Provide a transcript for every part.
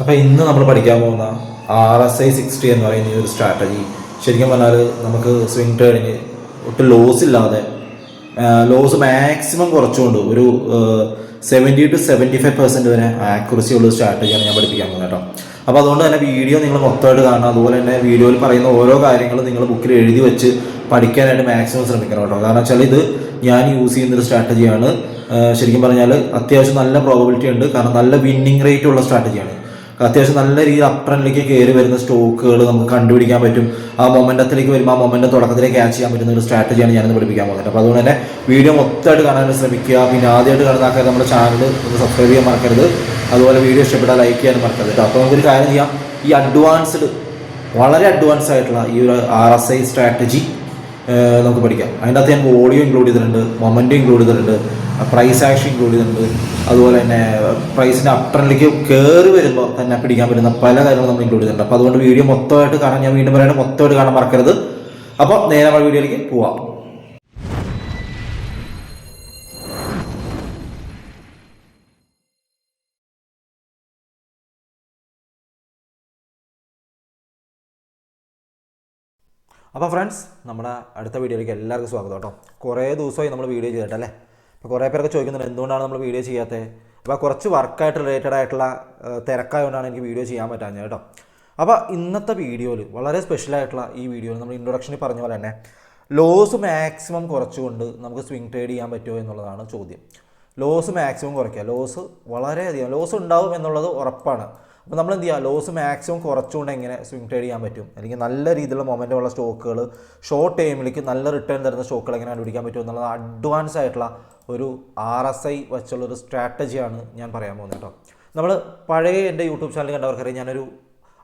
അപ്പോൾ ഇന്ന് നമ്മൾ പഠിക്കാൻ പോകുന്ന ആർ എസ് ഐ സിക്സ്റ്റി എന്ന് പറയുന്ന ഒരു സ്ട്രാറ്റജി ശരിക്കും പറഞ്ഞാൽ നമുക്ക് സ്വിംഗ് ട്രേഡിങ് ഒട്ടും ലോസ് ഇല്ലാതെ ലോസ് മാക്സിമം കുറച്ചുകൊണ്ട് ഒരു seventy to seventy five percent വരെ ആക്യുറസി ഉള്ള സ്ട്രാറ്റജിയാണ് ഞാൻ പഠിപ്പിക്കാൻ പോകുന്നത് കേട്ടോ. അപ്പോൾ അതുകൊണ്ട് തന്നെ വീഡിയോ നിങ്ങൾ മൊത്തമായിട്ട് കാണണം. അതുപോലെ തന്നെ വീഡിയോയിൽ പറയുന്ന ഓരോ കാര്യങ്ങളും നിങ്ങൾ ബുക്കിൽ എഴുതി വെച്ച് പഠിക്കാനായിട്ട് മാക്സിമം ശ്രമിക്കണം കേട്ടോ. കാരണം വെച്ചാൽ ഇത് ഞാൻ യൂസ് ചെയ്യുന്നൊരു സ്ട്രാറ്റജിയാണ് ശരിക്കും പറഞ്ഞാൽ അത്യാവശ്യം നല്ല പ്രോബിലിറ്റി ഉണ്ട്. കാരണം നല്ല വിന്നിങ് റേറ്റ് ഉള്ള സ്ട്രാറ്റജിയാണ് അത്യാവശ്യം നല്ല രീതിയിൽ അപ്പറിലേക്ക് കയറി വരുന്ന സ്റ്റോക്കുകൾ നമുക്ക് കണ്ടുപിടിക്കാൻ പറ്റും. ആ മൊമെന്റത്തിലേക്ക് വരുമ്പോൾ ആ മൊമെന്റം തുടക്കത്തിലേക്ക് ക്യാച്ച് ചെയ്യാൻ പറ്റുന്ന ഒരു സ്ട്രാറ്റജിയാണ് ഞാനിന്ന് പഠിപ്പിക്കാൻ പോകുന്നത്. അപ്പോൾ അതുകൊണ്ട് തന്നെ വീഡിയോ മൊത്തമായിട്ട് കാണാൻ ശ്രമിക്കുക. പിന്നെ ആദ്യമായിട്ട് കാണുന്ന ആൾക്കാർ നമ്മുടെ ചാനൽ ഒന്ന് സബ്സ്ക്രൈബ് ചെയ്യാൻ മറക്കരുത്. അതുപോലെ വീഡിയോ ഇഷ്ടപ്പെട്ടാൽ ലൈക്ക് ചെയ്യാൻ മറക്കരുത് കേട്ടോ. അപ്പോൾ നമുക്കൊരു കാര്യം ചെയ്യാം. ഈ അഡ്വാൻസ്ഡ് വളരെ അഡ്വാൻസ് ആയിട്ടുള്ള ഈ ഒരു ആർ എസ് ഐ സ്ട്രാറ്റജി നമുക്ക് പഠിക്കാം. അതിന്റെ അകത്ത് ഞാൻ ഓഡിയോ ഇൻക്ലൂഡ് ചെയ്തിട്ടുണ്ട് മൊമെന്റും ഇൻക്ലൂഡ് ചെയ്തിട്ടുണ്ട്. പ്രൈസ് ആക്ഷൻ ഇൻക്ലൂഡ് ചെയ്യുന്നുണ്ട് അതുപോലെ തന്നെ പ്രൈസിന്റെ അപ്ട്രനിലേക്ക് കയറി വരുമ്പോൾ തന്നെ പിടിക്കാൻ പറ്റുന്ന പല കാര്യങ്ങളും നമ്മൾ ഇൻക്ലൂഡ് ചെയ്തിട്ടുണ്ട് അപ്പോൾ അതുകൊണ്ട് വീഡിയോ മൊത്തമായിട്ട് കാണാൻ ഞാൻ വീണ്ടും പറയുന്നത് മൊത്തമായിട്ട് കാണാൻ മറക്കരുത്. അപ്പോൾ നേരെ നമ്മൾ വീഡിയോയിലേക്ക് പോവാം. അപ്പോൾ ഫ്രണ്ട്സ് നമ്മുടെ അടുത്ത വീഡിയോയിലേക്ക് എല്ലാവർക്കും സ്വാഗതം കേട്ടോ. കുറേ ദിവസമായി നമ്മൾ വീഡിയോ ചെയ്തിട്ടല്ലേ? അപ്പോൾ കുറേ പേരൊക്കെ ചോദിക്കുന്നുണ്ട് എന്തുകൊണ്ടാണ് നമ്മൾ വീഡിയോ ചെയ്യാത്തത് അപ്പോൾ കുറച്ച് വർക്കായിട്ട് റിലേറ്റഡ് ആയിട്ടുള്ള തിരക്കായതുകൊണ്ടാണ് എനിക്ക് വീഡിയോ ചെയ്യാൻ പറ്റാഞ്ഞത് കേട്ടോ. അപ്പോൾ ഇന്നത്തെ വീഡിയോയിൽ വളരെ സ്പെഷ്യൽ ആയിട്ടുള്ള ഈ വീഡിയോയിൽ നമ്മൾ ഇൻട്രൊഡക്ഷനിൽ പറഞ്ഞ പോലെ തന്നെ ലോസ് മാക്സിമം കുറച്ചുകൊണ്ട് നമുക്ക് സ്വിംഗ് ട്രേഡ് ചെയ്യാൻ പറ്റുമോ എന്നുള്ളതാണ് ചോദ്യം. ലോസ് മാക്സിമം കുറയ്ക്കുക. ലോസ് വളരെയധികം ലോസ് ഉണ്ടാവും എന്നുള്ളത് ഉറപ്പാണ്. അപ്പോൾ നമ്മൾ എന്ത് ചെയ്യുക ലോസ് മാക്സിമം കുറച്ചുകൊണ്ട് എങ്ങനെ സ്വിംഗ് ട്രേഡ് ചെയ്യാൻ പറ്റും? അല്ലെങ്കിൽ നല്ല രീതിയിലുള്ള മൊമെന്റുള്ള സ്റ്റോക്കുകൾ ഷോർട്ട് ടൈമിലേക്ക് നല്ല റിട്ടേൺ തരുന്ന സ്റ്റോക്കുകൾ എങ്ങനെ കണ്ടുപിടിക്കാൻ പറ്റും എന്നുള്ളത് അഡ്വാൻസ് ആയിട്ടുള്ള ഒരു ആർ എസ് ഐ വെച്ചുള്ള ഒരു സ്ട്രാറ്റജിയാണ് ഞാൻ പറയാൻ പോകുന്നത് കേട്ടോ. നമ്മൾ പഴയ എന്റെ യൂട്യൂബ് ചാനൽ കണ്ടവർക്കറിയാം ഞാനൊരു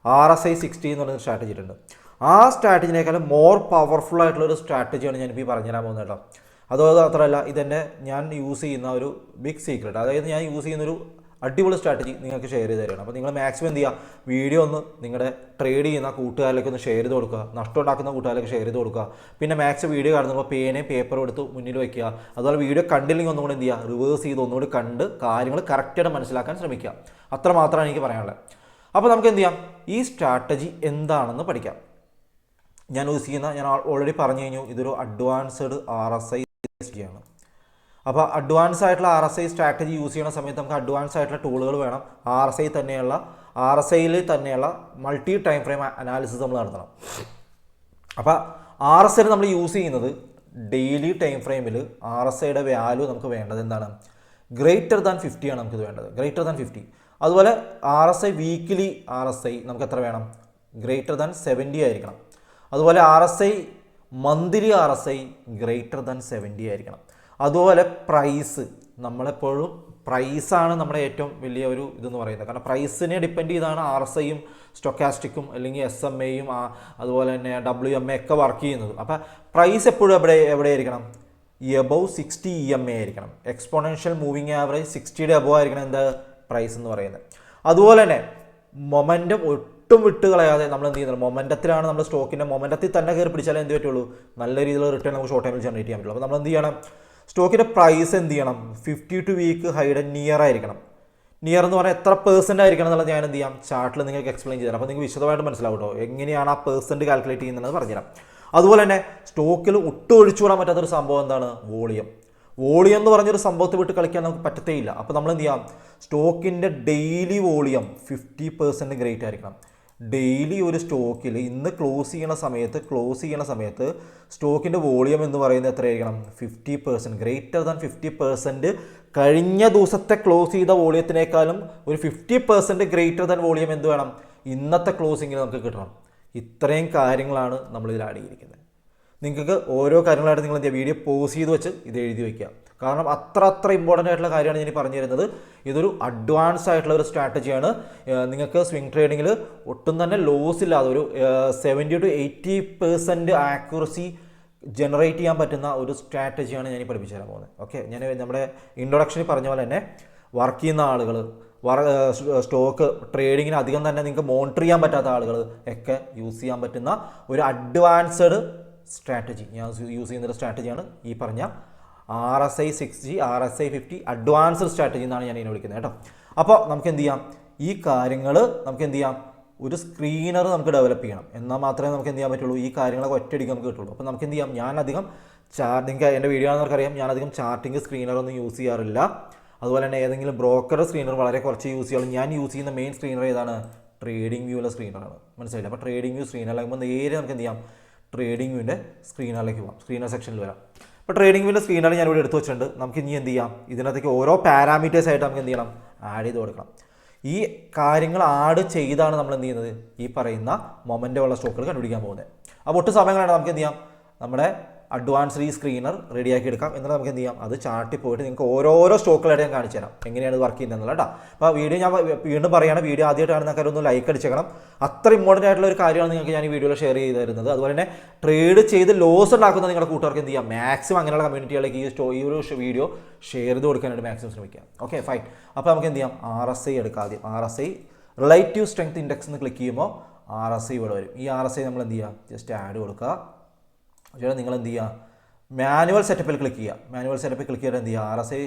ആർ എസ് ഐ സിക്സ്റ്റി എന്ന് പറയുന്ന സ്ട്രാറ്റജി ഉണ്ട് ആ സ്ട്രാറ്റജിനേക്കാളും മോർ പവർഫുൾ ആയിട്ടുള്ള ഒരു സ്ട്രാറ്റജിയാണ് ഞാനിപ്പോൾ ഈ പറഞ്ഞുതരാൻ പോകുന്നത് കേട്ടോ. അതോ മാത്രമല്ല ഇതെന്നെ ഞാൻ യൂസ് ചെയ്യുന്ന ഒരു ബിഗ് സീക്രട്ട് അതായത് ഞാൻ യൂസ് ചെയ്യുന്ന ഒരു അടിപൊളി സ്ട്രാറ്റജി നിങ്ങൾക്ക് ഷെയർ ചെയ്ത് തരികയാണ്. അപ്പോൾ നിങ്ങൾ മാക്സിമം എന്ത് ചെയ്യുക വീഡിയോ ഒന്ന് നിങ്ങളുടെ ട്രേഡ് ചെയ്യുന്ന കൂട്ടുകാരിലേക്ക് ഒന്ന് ഷെയർ ചെയ്ത് കൊടുക്കുക. നഷ്ടം ഉണ്ടാക്കുന്ന കൂട്ടുകാരിലേക്ക് ഷെയർ ചെയ്ത് കൊടുക്കുക. പിന്നെ മാക്സ് വീഡിയോ കാണുമ്പോൾ പേനയും പേപ്പറും എടുത്ത് മുന്നിൽ വയ്ക്കുക അതുപോലെ വീഡിയോ കണ്ടില്ലെങ്കിൽ ഒന്നുകൂടി എന്ത് ചെയ്യുക റിവേഴ്സ് ചെയ്ത് ഒന്നുകൂടി കണ്ട് കാര്യങ്ങൾ കറക്റ്റായിട്ട് മനസ്സിലാക്കാൻ ശ്രമിക്കുക. അത്ര മാത്രമാണ് എനിക്ക് പറയാനുള്ളത്. അപ്പോൾ നമുക്ക് എന്ത് ചെയ്യാം? ഈ സ്ട്രാറ്റജി എന്താണെന്ന് പഠിക്കാം. ഞാൻ യൂസ് ചെയ്യുന്ന ഞാൻ ഓൾറെഡി പറഞ്ഞു കഴിഞ്ഞു ഇതൊരു അഡ്വാൻസ്ഡ് ആർ എസ് ഐ ആണ്. അപ്പോൾ അഡ്വാൻസ് ആയിട്ടുള്ള R S I strategy use ചെയ്യുന്ന സമയത്ത് നമുക്ക് അഡ്വാൻസ് ആയിട്ടുള്ള ടൂളുകൾ വേണം. ആർ എസ് ഐ തന്നെയുള്ള ആർ എസ് ഐയിൽ തന്നെയുള്ള മൾട്ടി ടൈം ഫ്രെയിം അനാലിസിസ് നമ്മൾ നടത്തണം. അപ്പോൾ ആർ എസ് ഐ നമ്മൾ യൂസ് ചെയ്യുന്നത് ഡെയിലി ടൈം ഫ്രെയിമിൽ ആർ എസ് ഐയുടെ വാല്യൂ നമുക്ക് വേണ്ടത് എന്താണ്? ഗ്രേറ്റർ ദാൻ ഫിഫ്റ്റിയാണ് നമുക്കിത് വേണ്ടത്. ഗ്രേറ്റർ ദാൻ ഫിഫ്റ്റി അതുപോലെ R S I weekly R S I നമുക്ക് എത്ര വേണം? ഗ്രേറ്റർ ദാൻ സെവന്റി ആയിരിക്കണം. അതുപോലെ R S I monthly R S I greater than seventy ആയിരിക്കണം. അതുപോലെ പ്രൈസ് നമ്മളെപ്പോഴും പ്രൈസാണ് നമ്മുടെ ഏറ്റവും വലിയ ഒരു ഇതെന്ന് പറയുന്നത്. കാരണം പ്രൈസിനെ ഡിപ്പെൻഡ് ചെയ്താണ് ആർ എസ് ഐയും സ്റ്റൊക്കാസ്റ്റിക്കും അല്ലെങ്കിൽ എസ് എം എയും അതുപോലെ തന്നെ ഡബ്ല്യു എം എ ഒക്കെ വർക്ക് ചെയ്യുന്നത്. അപ്പോൾ പ്രൈസ് എപ്പോഴും എവിടെ എവിടെയായിരിക്കണം above sixty E M A ആയിരിക്കണം. എക്സ്പോണൻഷ്യൽ മൂവിങ് ആവറേജ് സിക്സ്റ്റിയുടെ എബവ് ആയിരിക്കണം എന്താ പ്രൈസ് എന്ന് പറയുന്നത്. അതുപോലെ തന്നെ മൊമെന്റം ഒട്ടും വിട്ട് കളയാതെ നമ്മൾ എന്ത് ചെയ്യുന്നത്? മൊമെന്റത്തിലാണ് നമ്മൾ സ്റ്റോക്കിന്റെ മൊമെന്റത്തിൽ തന്നെ കയറി പിടിച്ചാലേ എന്ത് പറ്റുള്ളൂ? നല്ല രീതിയിലുള്ള റിട്ടേൺ നമുക്ക് ഷോർട്ട് ടൈമിൽ ജനറേറ്റ് ചെയ്യാൻ പറ്റുള്ളൂ. അപ്പോൾ നമ്മൾ എന്ത് ചെയ്യണം? സ്റ്റോക്കിന്റെ പ്രൈസ് എന്ത് ചെയ്യണം? Fifty two week high near ആയിരിക്കണം. നിയർ എന്ന് പറഞ്ഞാൽ എത്ര പേഴ്സന്റ് ആയിരിക്കണം എന്നുള്ളത് ഞാൻ എന്ത് ചെയ്യാം? ചാർട്ടിൽ നിങ്ങൾക്ക് എക്സ്പ്ലെയിൻ ചെയ്യാം അപ്പോൾ നിങ്ങൾക്ക് വിശദമായിട്ട് മനസ്സിലാവും കേട്ടോ എങ്ങനെയാണ് ആ പേഴ്സന്റ് കാൽക്കുലേറ്റ് ചെയ്യുന്നത് പറഞ്ഞുതരാം അതുപോലെ തന്നെ സ്റ്റോക്കിൽ ഒട്ടും ഒഴിച്ചുകൂടാൻ പറ്റാത്തൊരു സംഭവം എന്താണ്? വോളിയം. വോളിയം എന്ന് പറഞ്ഞൊരു സംഭവത്തെ വിട്ട് കളിക്കാൻ നമുക്ക് പറ്റത്തേയില്ല. അപ്പോൾ നമ്മൾ എന്ത് ചെയ്യാം? സ്റ്റോക്കിന്റെ daily volume fifty percent great ആയിരിക്കണം. ഡെയിലി ഒരു സ്റ്റോക്കിൽ ഇന്ന് ക്ലോസ് ചെയ്യണ സമയത്ത് ക്ലോസ് ചെയ്യണ സമയത്ത് സ്റ്റോക്കിന്റെ വോളിയം എന്ന് പറയുന്നത് എത്രയായിരിക്കണം? Fifty percent greater than fifty percent കഴിഞ്ഞ ദിവസത്തെ ക്ലോസ് ചെയ്ത വോളിയത്തിനേക്കാളും ഒരു fifty percent greater than volume എന്ത് വേണം? ഇന്നത്തെ ക്ലോസിങ്ങിൽ നമുക്ക് കിട്ടണം. ഇത്രയും കാര്യങ്ങളാണ് നമ്മളിതിൽ ആഡ് നിങ്ങൾക്ക് ഓരോ കാര്യങ്ങളായിട്ട് നിങ്ങൾ എന്താ വീഡിയോ പോസ് ചെയ്ത് വെച്ച് ഇത് എഴുതി വയ്ക്കുക കാരണം അത്ര അത്ര ഇമ്പോർട്ടന്റ് ആയിട്ടുള്ള കാര്യമാണ് ഞാൻ പറഞ്ഞു തരുന്നത് ഇതൊരു അഡ്വാൻസ് ആയിട്ടുള്ള ഒരു സ്ട്രാറ്റജിയാണ് നിങ്ങൾക്ക് സ്വിംഗ് ട്രേഡിങ്ങിൽ ഒട്ടും തന്നെ ലോസ് ഇല്ലാതെ ഒരു seventy to eighty percent accuracy generate ചെയ്യാൻ പറ്റുന്ന ഒരു സ്ട്രാറ്റജിയാണ് ഞാൻ പഠിപ്പിച്ചു തരാൻ പോകുന്നത്. ഓക്കെ ഞാൻ നമ്മുടെ ഇൻട്രൊഡക്ഷനിൽ പറഞ്ഞ പോലെ തന്നെ വർക്ക് ചെയ്യുന്ന ആളുകൾ സ്റ്റോക്ക് ട്രേഡിങ്ങിന് അധികം തന്നെ നിങ്ങൾക്ക് മോണിറ്റർ ചെയ്യാൻ പറ്റാത്ത ആളുകൾ ഒക്കെ യൂസ് ചെയ്യാൻ പറ്റുന്ന ഒരു അഡ്വാൻസ്ഡ് സ്ട്രാറ്റജി ഞാൻ യൂസ് ചെയ്യുന്ന ഒരു സ്ട്രാറ്റജിയാണ് ഈ പറഞ്ഞ R S I six G R S I fifty advanced strategy എന്നാണ് ഞാൻ ഇതിനെ വിളിക്കുന്നത് കേട്ടോ. അപ്പോൾ നമുക്ക് എന്ത് ചെയ്യാം? ഈ കാര്യങ്ങൾ നമുക്ക് എന്ത് ചെയ്യാം? ഒരു സ്ക്രീനർ നമുക്ക് ഡെവലപ്പ് ചെയ്യണം. എന്നാൽ മാത്രമേ നമുക്ക് എന്ത് ചെയ്യാൻ പറ്റുള്ളൂ? ഈ കാര്യങ്ങളൊക്കെ ഒറ്റയടിക്ക് നമുക്ക് കിട്ടുള്ളൂ. അപ്പോൾ നമുക്ക് എന്ത് ചെയ്യാം? ഞാൻ അധികം ചാർട്ട് നിങ്ങൾക്ക് എന്റെ വീഡിയോ ആണെന്ന് അറിയാം. ഞാൻ അധികം ചാർട്ടിങ് സ്ക്രീനർ ഒന്നും യൂസ് ചെയ്യാറില്ല. അതുപോലെ തന്നെ ഏതെങ്കിലും ബ്രോക്കർ സ്ക്രീനർ വളരെ കുറച്ച് യൂസ് ചെയ്യുള്ളൂ ഞാൻ യൂസ് ചെയ്യുന്ന മെയിൻ സ്ക്രീനർ ഏതാണ്? ട്രേഡിംഗ് വ്യൂവിലെ സ്ക്രീനറാണ് മനസ്സിലായില്ല? അപ്പോൾ ട്രേഡിംഗ് വ്യൂ സ്ക്രീനറിലാകുമ്പോൾ നേരെ നമുക്ക് എന്ത് ചെയ്യാം? ട്രേഡിംഗ് വ്യൂവിന്റെ സ്ക്രീനറിലേക്ക് പോകാം സ്ക്രീനർ സെക്ഷനിൽ വരാം. അപ്പോൾ ട്രേഡിംഗ് വിന്റെ സ്ക്രീനാണ് ഞാൻ ഇവിടെ എടുത്ത് വെച്ചിട്ടുണ്ട്. നമുക്ക് ഇനി എന്ത് ചെയ്യാം? ഇതിനകത്തേക്ക് ഓരോ പാരാമീറ്റേഴ്സ് ആയിട്ട് നമുക്ക് എന്ത് ചെയ്യണം? ആഡ് ചെയ്ത് കൊടുക്കണം. ഈ കാര്യങ്ങൾ ആഡ് ചെയ്താണ് നമ്മൾ എന്ത് ചെയ്യുന്നത്? ഈ പറയുന്ന മൊമെന്റ് ഉള്ള സ്റ്റോക്കുകൾ കണ്ടുപിടിക്കാൻ പോകുന്നത്. അപ്പോൾ ഒട്ടും സമയങ്ങളാണ് നമുക്ക് എന്ത് ചെയ്യാം? നമ്മുടെ അഡ്വാൻസ് ഈ സ്ക്രീനർ റെഡിയാക്കി എടുക്കാം. എന്നിട്ട് നമുക്ക് എന്ത് ചെയ്യാം? അത് ചാർട്ടിൽ പോയിട്ട് നിങ്ങൾക്ക് ഓരോരോ സ്റ്റോക്കുകളായിട്ട് ഞാൻ കാണിച്ചു തരാം. എങ്ങനെയാണ് വർക്ക് ചെയ്യുന്നത് കേട്ടോ അപ്പോൾ വീഡിയോ ഞാൻ വീണ്ടും പറയുകയാണ് വീഡിയോ ആദ്യമായിട്ട് കാണുന്ന കാര്യം ഒന്ന് ലൈക്ക് അടിച്ചേക്കണം. അത്ര ഇമ്പോർട്ടന്റ് ആയിട്ടുള്ള ഒരു കാര്യമാണ് നിങ്ങൾക്ക് ഞാൻ ഈ വീഡിയോയിൽ ഷെയർ ചെയ്ത് തരുന്നത്. അതുപോലെ തന്നെ ട്രേഡ് ചെയ്ത് ലോസ് ഉണ്ടാക്കുന്ന നിങ്ങളുടെ കൂട്ടുകാർക്ക് എന്ത് ചെയ്യാം? മാക്സിമം അങ്ങനെയുള്ള കമ്മ്യൂണിറ്റികളിലേക്ക് ഈ സ്റ്റോ ഈ ഒരു വീഡിയോ ഷെയർ ചെയ്ത് കൊടുക്കാനായിട്ട് മാക്സിമം ശ്രമിക്കാം. ഓക്കെ ഫൈൻ അപ്പോൾ നമുക്ക് എന്ത് ചെയ്യാം? ആർ എസ് ഐ എടുക്കാം ആദ്യം. R S I relative strength index എന്ന് ക്ലിക്ക് ചെയ്യുമ്പോൾ ആർ എസ് ഐ ഇവിടെ വരും. ഈ ആർ എസ് ഐ നമ്മൾ എന്ത് ചെയ്യുക ജസ്റ്റ് ആഡ് കൊടുക്കുക. ചേട്ടാ നിങ്ങൾ എന്ത് ചെയ്യുക മാനുവൽ സെറ്റപ്പിൽ ക്ലിക്ക് ചെയ്യുക മാനുവൽ സെറ്റപ്പിൽ ക്ലിക്ക് ചെയ്തിട്ട് എന്ത് ചെയ്യുക ആർ എസ് ഐ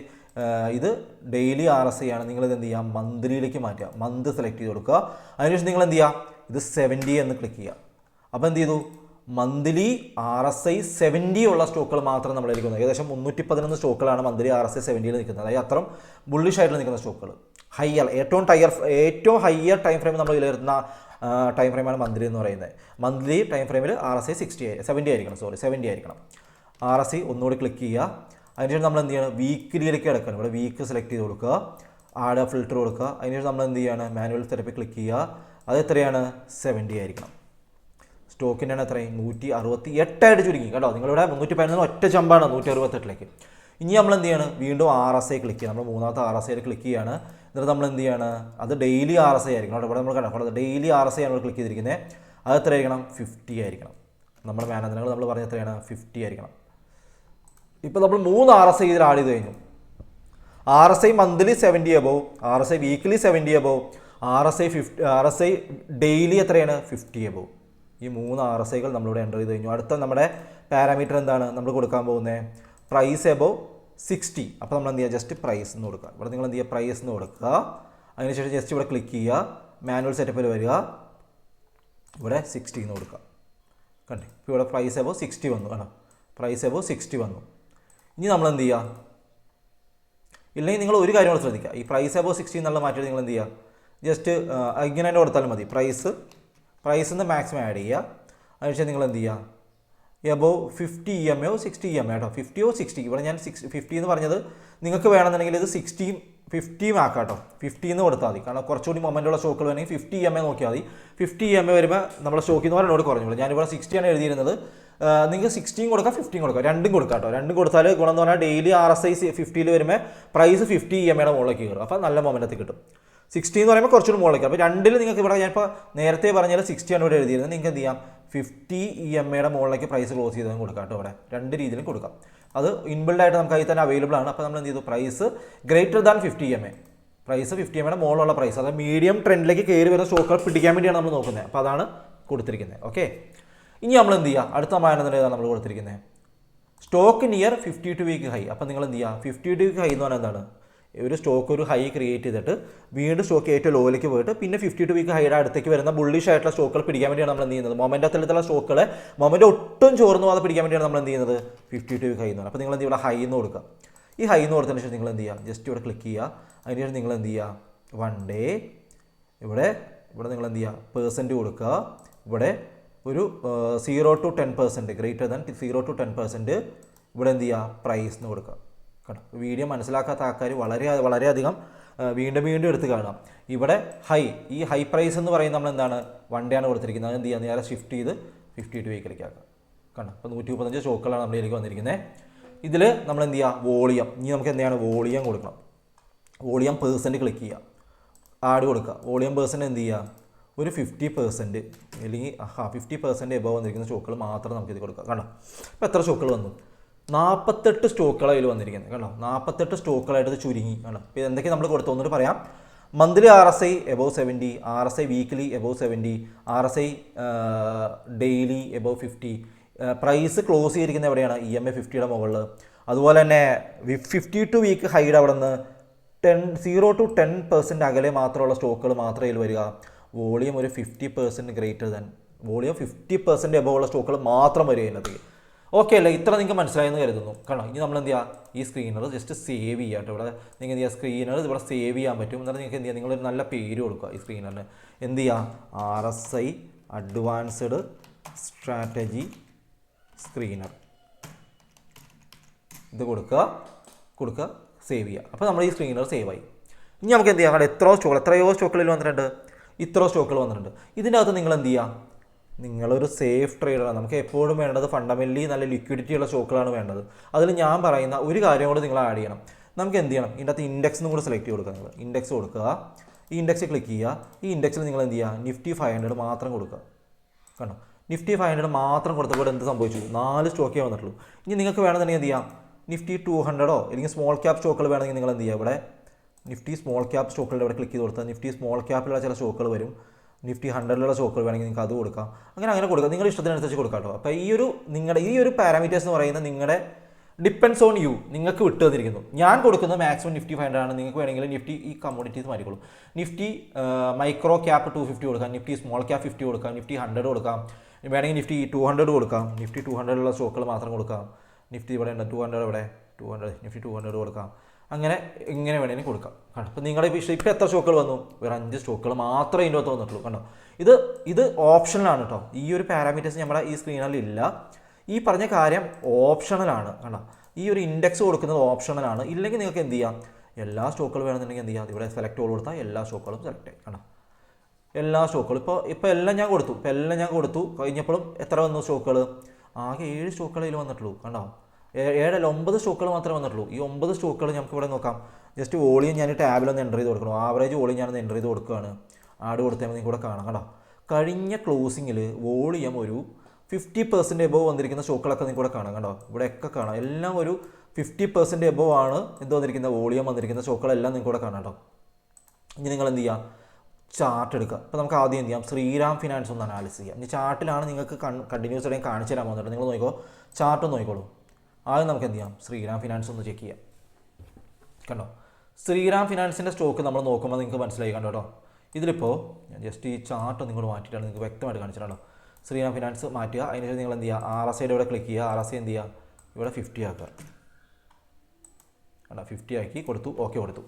ഇത് ഡെയിലി ആർ എസ് ഐ ആണ്. നിങ്ങൾ ഇത് എന്ത് ചെയ്യുക മന്ത്ലിയിലേക്ക് മാറ്റുക. മന്ത് സെലക്ട് ചെയ്ത് കൊടുക്കുക. അതിനുശേഷം നിങ്ങൾ എന്ത് ചെയ്യുക ഇത് സെവന്റി എന്ന് ക്ലിക്ക് ചെയ്യുക അപ്പോൾ എന്ത് ചെയ്തു? Monthly R S I seventy ഉള്ള സ്റ്റോക്കുകൾ മാത്രം നമ്മൾ എടുക്കുന്നത് ഏകദേശം മുന്നൂറ്റി പതിനൊന്ന് സ്റ്റോക്കുകളാണ് മന്ത്ലി ആർ എസ് ഐ സെവന്റിയിൽ നിൽക്കുന്നത്. അതായത് അത്ര ബുള്ളിഷ് നിൽക്കുന്ന സ്റ്റോക്കുകൾ. ഹയർ ഏറ്റവും ടയർ ഏറ്റവും ഹയർ ടൈം ഫ്രെയിം നമ്മൾ വിലയിരുത്തുന്ന ടൈം ഫ്രെയിമാണ് മന്ത്ലി എന്ന് പറയുന്നത്. മന്ത്ലി ടൈം ഫ്രെയിമിൽ R S I sixty seventy ആയിരിക്കണം സോറി സെവന്റി ആയിരിക്കണം. ആർ എസ് ഐ ഒന്നുകൂടി ക്ലിക്ക് ചെയ്യുക. അതിനുശേഷം നമ്മൾ എന്ത് ചെയ്യണം? വീക്കിലേക്ക് കിടക്കണം. ഇവിടെ വീക്ക് സെലക്ട് ചെയ്ത് കൊടുക്കുക. ആഡ് ഫിൽറ്റർ കൊടുക്കുക. അതിനുശേഷം നമ്മൾ എന്ത് ചെയ്യാണ്? മാനുവൽ തെറപ്പി ക്ലിക്ക് ചെയ്യുക. അത് എത്രയാണ്? സെവന്റി ആയിരിക്കണം. സ്റ്റോക്കിന്റെ ആണ് എത്രയും നൂറ്റി അറുപത്തി എട്ടായിട്ട് ചുരുങ്ങി. കേട്ടോ നിങ്ങളിവിടെ മുന്നൂറ്റി പതിനൊന്ന് ഒറ്റ ചമ്പാണ് നൂറ്റി അറുപത്തെട്ടിലേക്ക് ഇനി നമ്മൾ എന്ത് ചെയ്യാണ്? വീണ്ടും ആർ എസ് ഐ ക്ലിക്ക് ചെയ്യുക. നമ്മൾ മൂന്നാമത്തെ ആർ എസ് ഐയിൽ ക്ലിക്ക് ചെയ്യാണ് എന്നിട്ട് നമ്മൾ എന്ത് ചെയ്യാണ്? അത് ഡെയിലി ആർ എസ് ഐ ആയിരിക്കണം ഇവിടെ നമ്മൾ അവിടെ ഡെയിലി ആർ എസ് ഐ ആണ് ക്ലിക്ക് ചെയ്തിരിക്കുന്നത്. അത് എത്ര ആയിരിക്കണം? ഫിഫ്റ്റി ആയിരിക്കണം. നമ്മുടെ മാനദണ്ഡങ്ങൾ നമ്മൾ പറഞ്ഞ എത്രയാണ്? ഫിഫ്റ്റി ആയിരിക്കണം. ഇപ്പോൾ നമ്മൾ മൂന്ന് ആർ എസ് ഐ ഇതിൽ ആഡ് ചെയ്ത് കഴിഞ്ഞു. R S I monthly seventy above R S I weekly seventy above R S I fifty R S I daily എത്രയാണ്? ഫിഫ്റ്റി അബോവ് ഈ മൂന്ന് ആർ എസ് ഐകൾ നമ്മളിവിടെ എന്റർ ചെയ്ത് കഴിഞ്ഞു. അടുത്ത നമ്മുടെ പാരാമീറ്റർ എന്താണ്? നമ്മൾ കൊടുക്കാൻ പോകുന്നത്? പ്രൈസ് എബവ് സിക്സ്റ്റി അപ്പോൾ നമ്മൾ എന്ത് ചെയ്യുക? ജസ്റ്റ് പ്രൈസ് എന്ന് കൊടുക്കുക. ഇവിടെ നിങ്ങൾ എന്ത് ചെയ്യുക? പ്രൈസ് എന്ന് കൊടുക്കുക. അതിനുശേഷം ജസ്റ്റ് ഇവിടെ ക്ലിക്ക് ചെയ്യുക. മാനുവൽ സെറ്റപ്പിൽ വരിക. ഇവിടെ സിക്സ്റ്റി എന്ന് കൊടുക്കുക. കണ്ടേ? ഇപ്പോൾ ഇവിടെ പ്രൈസ് എബോ സിക്സ്റ്റി വന്നു. കാണാം പ്രൈസ് എബോ സിക്സ്റ്റി വന്നു. ഇനി നമ്മൾ എന്ത് ചെയ്യുക? ഇല്ലെങ്കിൽ നിങ്ങൾ ഒരു കാര്യം കൂടെ ശ്രദ്ധിക്കുക. ഈ പ്രൈസ് എബോ സിക്സ്റ്റി എന്നുള്ള മാറ്റി നിങ്ങൾ എന്ത് ചെയ്യുക? ജസ്റ്റ് ഇങ്ങനെ തന്നെ കൊടുത്താലും മതി. പ്രൈസ് പ്രൈസ് നിന്ന് മാക്സിമം ആഡ് ചെയ്യുക. അതിനുശേഷം നിങ്ങൾ എന്ത് ചെയ്യുക? Above fifty E M A sixty E M A കേട്ടോ ഫിഫ്റ്റിയോ സിക്സ്റ്റി ഇവിടെ ഞാൻ സിക്സ് ഫിഫ്റ്റി എന്ന് പറഞ്ഞത് നിങ്ങൾക്ക് വേണമെന്നുണ്ടെങ്കിൽ ഇത് സിക്സ്റ്റിയും ഫിഫ്റ്റിയും ആക്കാം കേട്ടോ ഫിഫ്റ്റി എന്ന് കൊടുത്താൽ മതി. കാരണം കുറച്ചുകൂടി മൊമെന്റുള്ള സ്റ്റോക്കുകൾ വേണമെങ്കിൽ ഫിഫ്റ്റി എം എ നോക്കിയാൽ മതി. ഫിഫ്റ്റി എം എ വരുമ്പോൾ നമ്മുടെ സ്റ്റോക്കിൽ നിന്ന് പറഞ്ഞോട് കുറഞ്ഞോളൂ ഞാനിവിടെ സിക്സ്റ്റിയാണ് എഴുതിയിരുന്നത്. നിങ്ങൾക്ക് സിക്സ്റ്റീൻ കൊടുക്കാം ഫിഫ്റ്റീൻ കൊടുക്കാം. രണ്ടും കൊടുക്കാം കേട്ടോ രണ്ടും കൊടുത്താൽ ഗുണം എന്ന് പറഞ്ഞാൽ ഡെയിലി ആർ എസ് ഐ ഫിഫ്റ്റിയിൽ വരുമ്പോൾ പ്രൈസ് ഫിഫ്റ്റി ഇ എം എയുടെ മുകളിലേക്ക് കയറും. അപ്പോൾ നല്ല മൊമെന്റത്തിൽ കിട്ടും. സിക്സ്റ്റി എന്ന് പറയുമ്പോൾ കുറച്ചുകൂടി മുകളിലേക്ക്. അപ്പോൾ രണ്ടിൽ നിങ്ങൾക്ക് ഇവിടെ ഞാനിപ്പോൾ നേരത്തെ പറഞ്ഞാൽ സിക്സ്റ്റിയാണ് ഇവിടെ എഴുതിയിരുന്നത്. നിങ്ങൾക്ക് എന്ത് ചെയ്യാം? ഫിഫ്റ്റി ഇ എം എയുടെ മുകളിലേക്ക് പ്രൈസ് ക്ലോസ് ചെയ്തതും കൊടുക്കാം കേട്ടോ ഇവിടെ. രണ്ട് രീതിയിലും കൊടുക്കാം. അത് ഇൻബിൽഡ് ആയിട്ട് നമുക്ക് അതിൽ തന്നെ അവൈലബിൾ ആണ്. അപ്പോൾ നമ്മൾ എന്ത് ചെയ്തു? Price greater than fifty M A price fifty M എയുടെ മുകളിലുള്ള പ്രൈസ് അതായത് മീഡിയം ട്രെൻഡിലേക്ക് കയറി വരുന്ന സ്റ്റോക്കുകൾ പിടിക്കാൻ വേണ്ടിയാണ് നമ്മൾ നോക്കുന്നത്. അപ്പോൾ അതാണ് കൊടുത്തിരിക്കുന്നത്. ഓക്കെ ഇനി നമ്മൾ എന്ത് ചെയ്യുക? അടുത്ത മാനദണ്ഡം ഏതാണ് നമ്മൾ കൊടുത്തിരിക്കുന്നത്. Stock near fifty two week high അപ്പോൾ നിങ്ങൾ എന്ത് ചെയ്യുക? ഫിഫ്റ്റി ടു വീക്ക് ഹൈ എന്ന് പറഞ്ഞാൽ എന്താണ്? ഒരു സ്റ്റോക്ക് ഒരു ഹൈ ക്രിയേറ്റ് ചെയ്തിട്ട് വീണ്ടും സ്റ്റോക്ക് ഏറ്റവും ലോയിലേക്ക് പോയിട്ട് പിന്നെ ഫിഫ്റ്റി ടു വീക്ക് ഹൈയുടെ അടുത്തേക്ക് വരുന്ന ബുള്ളിഷ് ആയിട്ടുള്ള സ്റ്റോക്കുകൾ പിടിക്കാൻ വേണ്ടിയാണ് നമ്മൾ എന്ത് ചെയ്യുന്നത്? മൊമെന്റ് അത്തരത്തിലുള്ള സ്റ്റോക്കുകളെ മൊമെന്റ് ഒട്ടും ചോർന്നു പോകാതെ പിടിക്കാൻ വേണ്ടിയാണ് നമ്മൾ എന്ത് ചെയ്യുന്നത്? ഫിഫ്റ്റി ടു വീക്ക് ഹൈ എന്ന് പറയുന്നത്. അപ്പോൾ നിങ്ങൾ എന്ത് ചെയ്യുക? ഹൈ എന്ന് കൊടുക്കുക. ഈ ഹൈ എന്ന് കൊടുത്തതിന് ശേഷം നിങ്ങൾ എന്ത് ചെയ്യുക? ജസ്റ്റ് ഇവിടെ ക്ലിക്ക് ചെയ്യുക. അതിന് ശേഷം നിങ്ങൾ എന്ത് ചെയ്യുക? വൺ ഡേ ഇവിടെ ഇവിടെ നിങ്ങൾ എന്ത് ചെയ്യുക? പേഴ്സന്റ് കൊടുക്കുക. ഇവിടെ ഒരു zero to ten percent greater than zero to ten percent ഇവിടെ എന്ത് ചെയ്യുക? പ്രൈസ് എന്ന് കൊടുക്കുക. കേട്ടോ. വീഡിയോ മനസ്സിലാക്കാത്ത ആൾക്കാർ വളരെ വളരെയധികം വീണ്ടും വീണ്ടും എടുത്ത് കാണാം. ഇവിടെ ഹൈ ഈ ഹൈ പ്രൈസ് എന്ന് പറയുന്നത് നമ്മൾ എന്താണ്? വൺ ഡേ ആണ് കൊടുത്തിരിക്കുന്നത്. അത് എന്ത് ചെയ്യുക? നേരെ ഷിഫ്റ്റ് ചെയ്ത് ഫിഫ്റ്റി ടു വീക്കിലേക്ക് ആക്കാം. കണ്ടോ? അപ്പോൾ നൂറ്റി മുപ്പത്തഞ്ച് സ്റ്റോക്കുകളാണ് നമ്മളിലേക്ക് വന്നിരിക്കുന്നത്. ഇതിൽ നമ്മൾ എന്ത് ചെയ്യുക? വോളിയം. ഇനി നമുക്ക് എന്താണ് വോളിയം കൊടുക്കണം. വോളിയം പേഴ്സന്റ് ക്ലിക്ക് ചെയ്യുക. ആഡ് കൊടുക്കുക. വോളിയം പേഴ്സന്റ് എന്ത് ചെയ്യുക? ഒരു ഫിഫ്റ്റി പെർസെന്റ് അല്ലെങ്കിൽ ആ ഫിഫ്റ്റി പെർസെന്റ് എബവ് വന്നിരിക്കുന്ന ചോക്കുകൾ മാത്രം നമുക്ക് ഇത് കൊടുക്കാം. കണ്ടോ? അപ്പോൾ എത്ര ചോക്കുകൾ വന്നു? നാൽപ്പത്തെട്ട് സ്റ്റോക്കുകൾ അതിൽ വന്നിരിക്കുന്നത് കണ്ടോ? നാൽപ്പത്തെട്ട് സ്റ്റോക്കുകളായിട്ട് ചുരുങ്ങി കണ്ടോ? ഇപ്പോൾ എന്തൊക്കെ നമ്മൾ കൊടുത്തു ഒന്നിട്ട് പറയാം. Monthly R S I above seventy R S I weekly above seventy R S I daily above fifty price close ചെയ്തിരിക്കുന്നത് എവിടെയാണ്? ഇ എം എ ഫിഫ്റ്റിയുടെ മുകളിൽ അതുപോലെ തന്നെ ഫിഫ്റ്റി ടു വീക്ക് ഹൈഡ് അവിടെ നിന്ന് ten zero to ten percent അകലെ മാത്രമുള്ള സ്റ്റോക്കുകൾ മാത്രമേ ഇതിൽ വരിക. വോളിയം ഒരു fifty percent greater than volume fifty percent above ഉള്ള സ്റ്റോക്കുകൾ മാത്രം വരിക ഇതിനകത്തേക്ക്. ഓക്കെ അല്ലേ ഇത്ര നിങ്ങൾക്ക് മനസ്സിലായെന്ന് കരുതുന്നു. കാരണം ഇനി നമ്മൾ എന്ത് ചെയ്യുക ഈ സ്ക്രീനർ ജസ്റ്റ് സേവ് ചെയ്യുക കേട്ടോ ഇവിടെ നിങ്ങൾ എന്ത് ചെയ്യുക സ്ക്രീനർ ഇവിടെ സേവ് ചെയ്യാൻ പറ്റും. എന്നിട്ട് നിങ്ങൾക്ക് എന്ത് ചെയ്യുക നിങ്ങളൊരു നല്ല പേര് കൊടുക്കുക ഈ സ്ക്രീനറിന് എന്ത് ചെയ്യുക R S I advanced strategy screener ഇത് കൊടുക്കുക കൊടുക്കുക സേവ് ചെയ്യുക അപ്പോൾ നമ്മൾ ഈ സ്ക്രീനർ സേവ് ആയി. ഇനി നമുക്ക് എന്ത് ചെയ്യാം? അവിടെ എത്രയോ സ്റ്റോക്കുകൾ എത്രയോ സ്റ്റോക്കുകളിൽ വന്നിട്ടുണ്ട്. ഇത്രയോ സ്റ്റോക്കുകൾ വന്നിട്ടുണ്ട്. ഇതിന്റെ അകത്ത് നിങ്ങൾ എന്ത് ചെയ്യുക നിങ്ങളൊരു സേഫ് ട്രേഡറാണ് നമുക്ക് എപ്പോഴും വേണ്ടത് ഫണ്ടമെന്റലി നല്ല ലിക്വിഡിറ്റി ഉള്ള സ്റ്റോക്കുകളാണ് വേണ്ടത്. അതിൽ ഞാൻ പറയുന്ന ഒരു കാര്യം കൂടി നിങ്ങൾ ആഡ് ചെയ്യണം. നമുക്ക് എന്ത് ചെയ്യണം? ഇതിന്റെ അകത്ത് ഇൻഡെക്സും കൂടെ സെലക്ട് ചെയ്ത് കൊടുക്കുക നിങ്ങൾ. ഇൻഡെക്സ് കൊടുക്കുക. ഈ ഇൻഡെക്സ് ക്ലിക്ക് ചെയ്യുക. ഈ ഇൻഡെക്സിൽ നിങ്ങൾ എന്ത് ചെയ്യുക? നിഫ്റ്റി ഫൈവ് ഹൺഡ്രഡ് മാത്രം കൊടുക്കുക. കണ്ടോ? നിഫ്റ്റി ഫൈവ് ഹൺഡ്രഡ് മാത്രം കൊടുത്തപ്പോൾ എന്ത് സംഭവിച്ചു? നാല് സ്റ്റോക്കേ വന്നിട്ടുള്ളൂ. ഇനി നിങ്ങൾക്ക് വേണമെന്നുണ്ടെങ്കിൽ എന്ത് ചെയ്യാം? നിഫ്റ്റി ടു ഹൺഡ്രഡോ അല്ലെങ്കിൽ സ്മോൾ ക്യാപ് സ്റ്റോക്കുകൾ വേണമെങ്കിൽ നിങ്ങൾ എന്ത് ചെയ്യുക ഇവിടെ? നിഫ്റ്റി സ്മോൾ ക്യാപ് സ്റ്റോക്കുകളുടെ ഇവിടെ ക്ലിക്ക് ചെയ്ത് കൊടുത്താൽ നിഫ്റ്റി സ്മോൾ ക്യാപ്പിലുള്ള ചില സ്റ്റോക്കുകൾ വരും. നിഫ്റ്റി ഹൺഡ്രഡിലുള്ള സ്റ്റോക്കുകൾ വേണമെങ്കിൽ നിങ്ങൾക്ക് അത് കൊടുക്കാം. അങ്ങനെ അങ്ങനെ കൊടുക്കാം. നിങ്ങളുടെ ഇഷ്ടത്തിനനുസരിച്ച് കൊടുക്കാം കേട്ടോ. അപ്പോൾ ഈ ഒരു നിങ്ങളുടെ ഈ ഒരു പാരാമീറ്റേഴ്സ് എന്ന് പറയുന്നത് നിങ്ങളുടെ ഡിപ്പെൻസ് ഓൺ യു നിങ്ങൾക്ക് വിട്ടു തന്നിരിക്കുന്നു ഞാൻ കൊടുക്കുന്നത് മാക്സിമം നിഫ്റ്റി ഫൈവ് ആണ്. നിങ്ങൾക്ക് വേണമെങ്കിൽ നിഫ്റ്റി ഈ commodities മാറ്റിക്കോളും Nifty micro cap two fifty കൊടുക്കാം. നിഫ്റ്റി സ്മോൾ ക്യാപ് ഫിഫ്റ്റി കൊടുക്കാം. നിഫ്റ്റി ഹൺഡ്രഡ് കൊടുക്കാം. വേണമെങ്കിൽ നിഫ്റ്റി ടു ഹൺഡ്രഡ് കൊടുക്കാം. നിഫ്റ്റി ടു ഹൺഡ്രഡുള്ള സ്റ്റോക്കുകൾ മാത്രം കൊടുക്കാം. നിഫ്റ്റി ഇവിടെ ഉണ്ട്. ടു ഹൺഡ്രഡ് ഇവിടെ. Two hundred Nifty two hundred കൊടുക്കാം. അങ്ങനെ ഇങ്ങനെ വേണമെങ്കിൽ കൊടുക്കാം. കണ്ടോ? അപ്പോൾ നിങ്ങളുടെ ഇപ്പോൾ ഇപ്പോൾ എത്ര സ്റ്റോക്കുകൾ വന്നു? ഒരു അഞ്ച് സ്റ്റോക്കുകൾ മാത്രമേ ഇതിന്റെ അകത്ത് വന്നിട്ടുള്ളൂ. കണ്ടോ? ഇത് ഇത് ഓപ്ഷണലാണ് കേട്ടോ. ഈ ഒരു പാരാമീറ്റേഴ്സ് നമ്മുടെ ഈ സ്ക്രീനിൽ ഇല്ല. ഈ പറഞ്ഞ കാര്യം ഓപ്ഷണലാണ്. കണ്ടോ? ഈ ഒരു ഇൻഡെക്സ് കൊടുക്കുന്നത് ഓപ്ഷണലാണ്. ഇല്ലെങ്കിൽ നിങ്ങൾക്ക് എന്ത് ചെയ്യാം? എല്ലാ സ്റ്റോക്കുകളും വേണമെന്നുണ്ടെങ്കിൽ എന്ത് ചെയ്യാം? ഇവിടെ സെലക്ട് ഓൾ കൊടുത്താൽ എല്ലാ സ്റ്റോക്കുകളും സെലക്ട് ചെയ്യാം. കണ്ടോ? എല്ലാ സ്റ്റോക്കുകളും. ഇപ്പോൾ ഇപ്പോൾ എല്ലാം ഞാൻ കൊടുത്തു. ഇപ്പോൾ എല്ലാം ഞാൻ കൊടുത്തു. കഴിഞ്ഞപ്പോഴും എത്ര വന്നു സ്റ്റോക്കുകൾ? ആകെ ഏഴ് സ്റ്റോക്കുകൾ ഇതിൽ വന്നിട്ടുള്ളൂ. കണ്ടോ? ഏഴല്ല ഒമ്പത് സ്റ്റോക്കുകൾ മാത്രമേ വന്നിട്ടുള്ളൂ. ഈ ഒമ്പത് സ്റ്റോക്കുകൾ നമുക്ക് ഇവിടെ നോക്കാം. ജസ്റ്റ് വോളിയം ഞാൻ ടാബിലൊന്ന് എന്റർ ചെയ്ത് കൊടുക്കണം. ആവറേജ് വോളിയം ഞാനൊന്ന് എന്റർ ചെയ്ത് കൊടുക്കുകയാണ്. ആഡ് കൊടുത്താൽ നിങ്ങൾക്ക് ഇവിടെ കാണാം കേട്ടോ കഴിഞ്ഞ ക്ലോസിങ്ങിൽ വോളിയം ഒരു ഫിഫ്റ്റി പെർസെന്റ് എബോവ് വന്നിരിക്കുന്ന സ്റ്റോക്കുകളൊക്കെ നിങ്ങൾക്ക് ഇവിടെ കാണാം കേട്ടോ ഇവിടെ ഒക്കെ കാണാം. എല്ലാം ഒരു ഫിഫ്റ്റി പെർസെന്റ് എബോവ് ആണ് എന്ത് വന്നിരിക്കുന്ന വോളിയം വന്നിരിക്കുന്ന സ്റ്റോക്കുകളെല്ലാം നിങ്ങൾ ഇവിടെ കാണാം കേട്ടോ. ഇനി നിങ്ങൾ എന്ത് ചെയ്യുക ചാർട്ട് എടുക്കുക. അപ്പോൾ നമുക്ക് ആദ്യം എന്ത് ചെയ്യാം? ശ്രീറാം ഫിനാൻസ് ഒന്ന് അനാലിസ് ചെയ്യാം. ഇനി ചാർട്ടിലാണ് നിങ്ങൾക്ക് കണ്ടിന്യൂസ് ആയിട്ട് കാണിച്ചു തരാൻ പോകുന്നത് നിങ്ങൾ നോക്കിക്കോ. ചാർട്ട് നോക്കിക്കോളൂ. ആദ്യം നമുക്ക് എന്ത് ചെയ്യാം? ശ്രീറാം ഫിനാൻസ് ഒന്ന് ചെക്ക് ചെയ്യാം. കണ്ടോ? ശ്രീറാം ഫിനാൻസിന്റെ സ്റ്റോക്ക് നമ്മൾ നോക്കുമ്പോൾ നിങ്ങൾക്ക് മനസ്സിലായി കണ്ടോ കേട്ടോ ഇതിലിപ്പോൾ ഞാൻ ജസ്റ്റ് ഈ ചാർട്ട് കൂടെ മാറ്റിയിട്ടാണ് നിങ്ങൾക്ക് വ്യക്തമായിട്ട് കാണിച്ചിട്ടാണോ ശ്രീറാം ഫിനാൻസ് മാറ്റുക. അതിനുശേഷം നിങ്ങൾ എന്ത് ചെയ്യുക? ആർ എസ് ഐയുടെ ഇവിടെ ക്ലിക്ക് ചെയ്യുക. ആർ എസ് ഐ എന്ത് ചെയ്യുക? ഇവിടെ ഫിഫ്റ്റി ആക്കുക. കണ്ടോ? ഫിഫ്റ്റി ആക്കി കൊടുത്തു. ഓക്കെ കൊടുത്തു.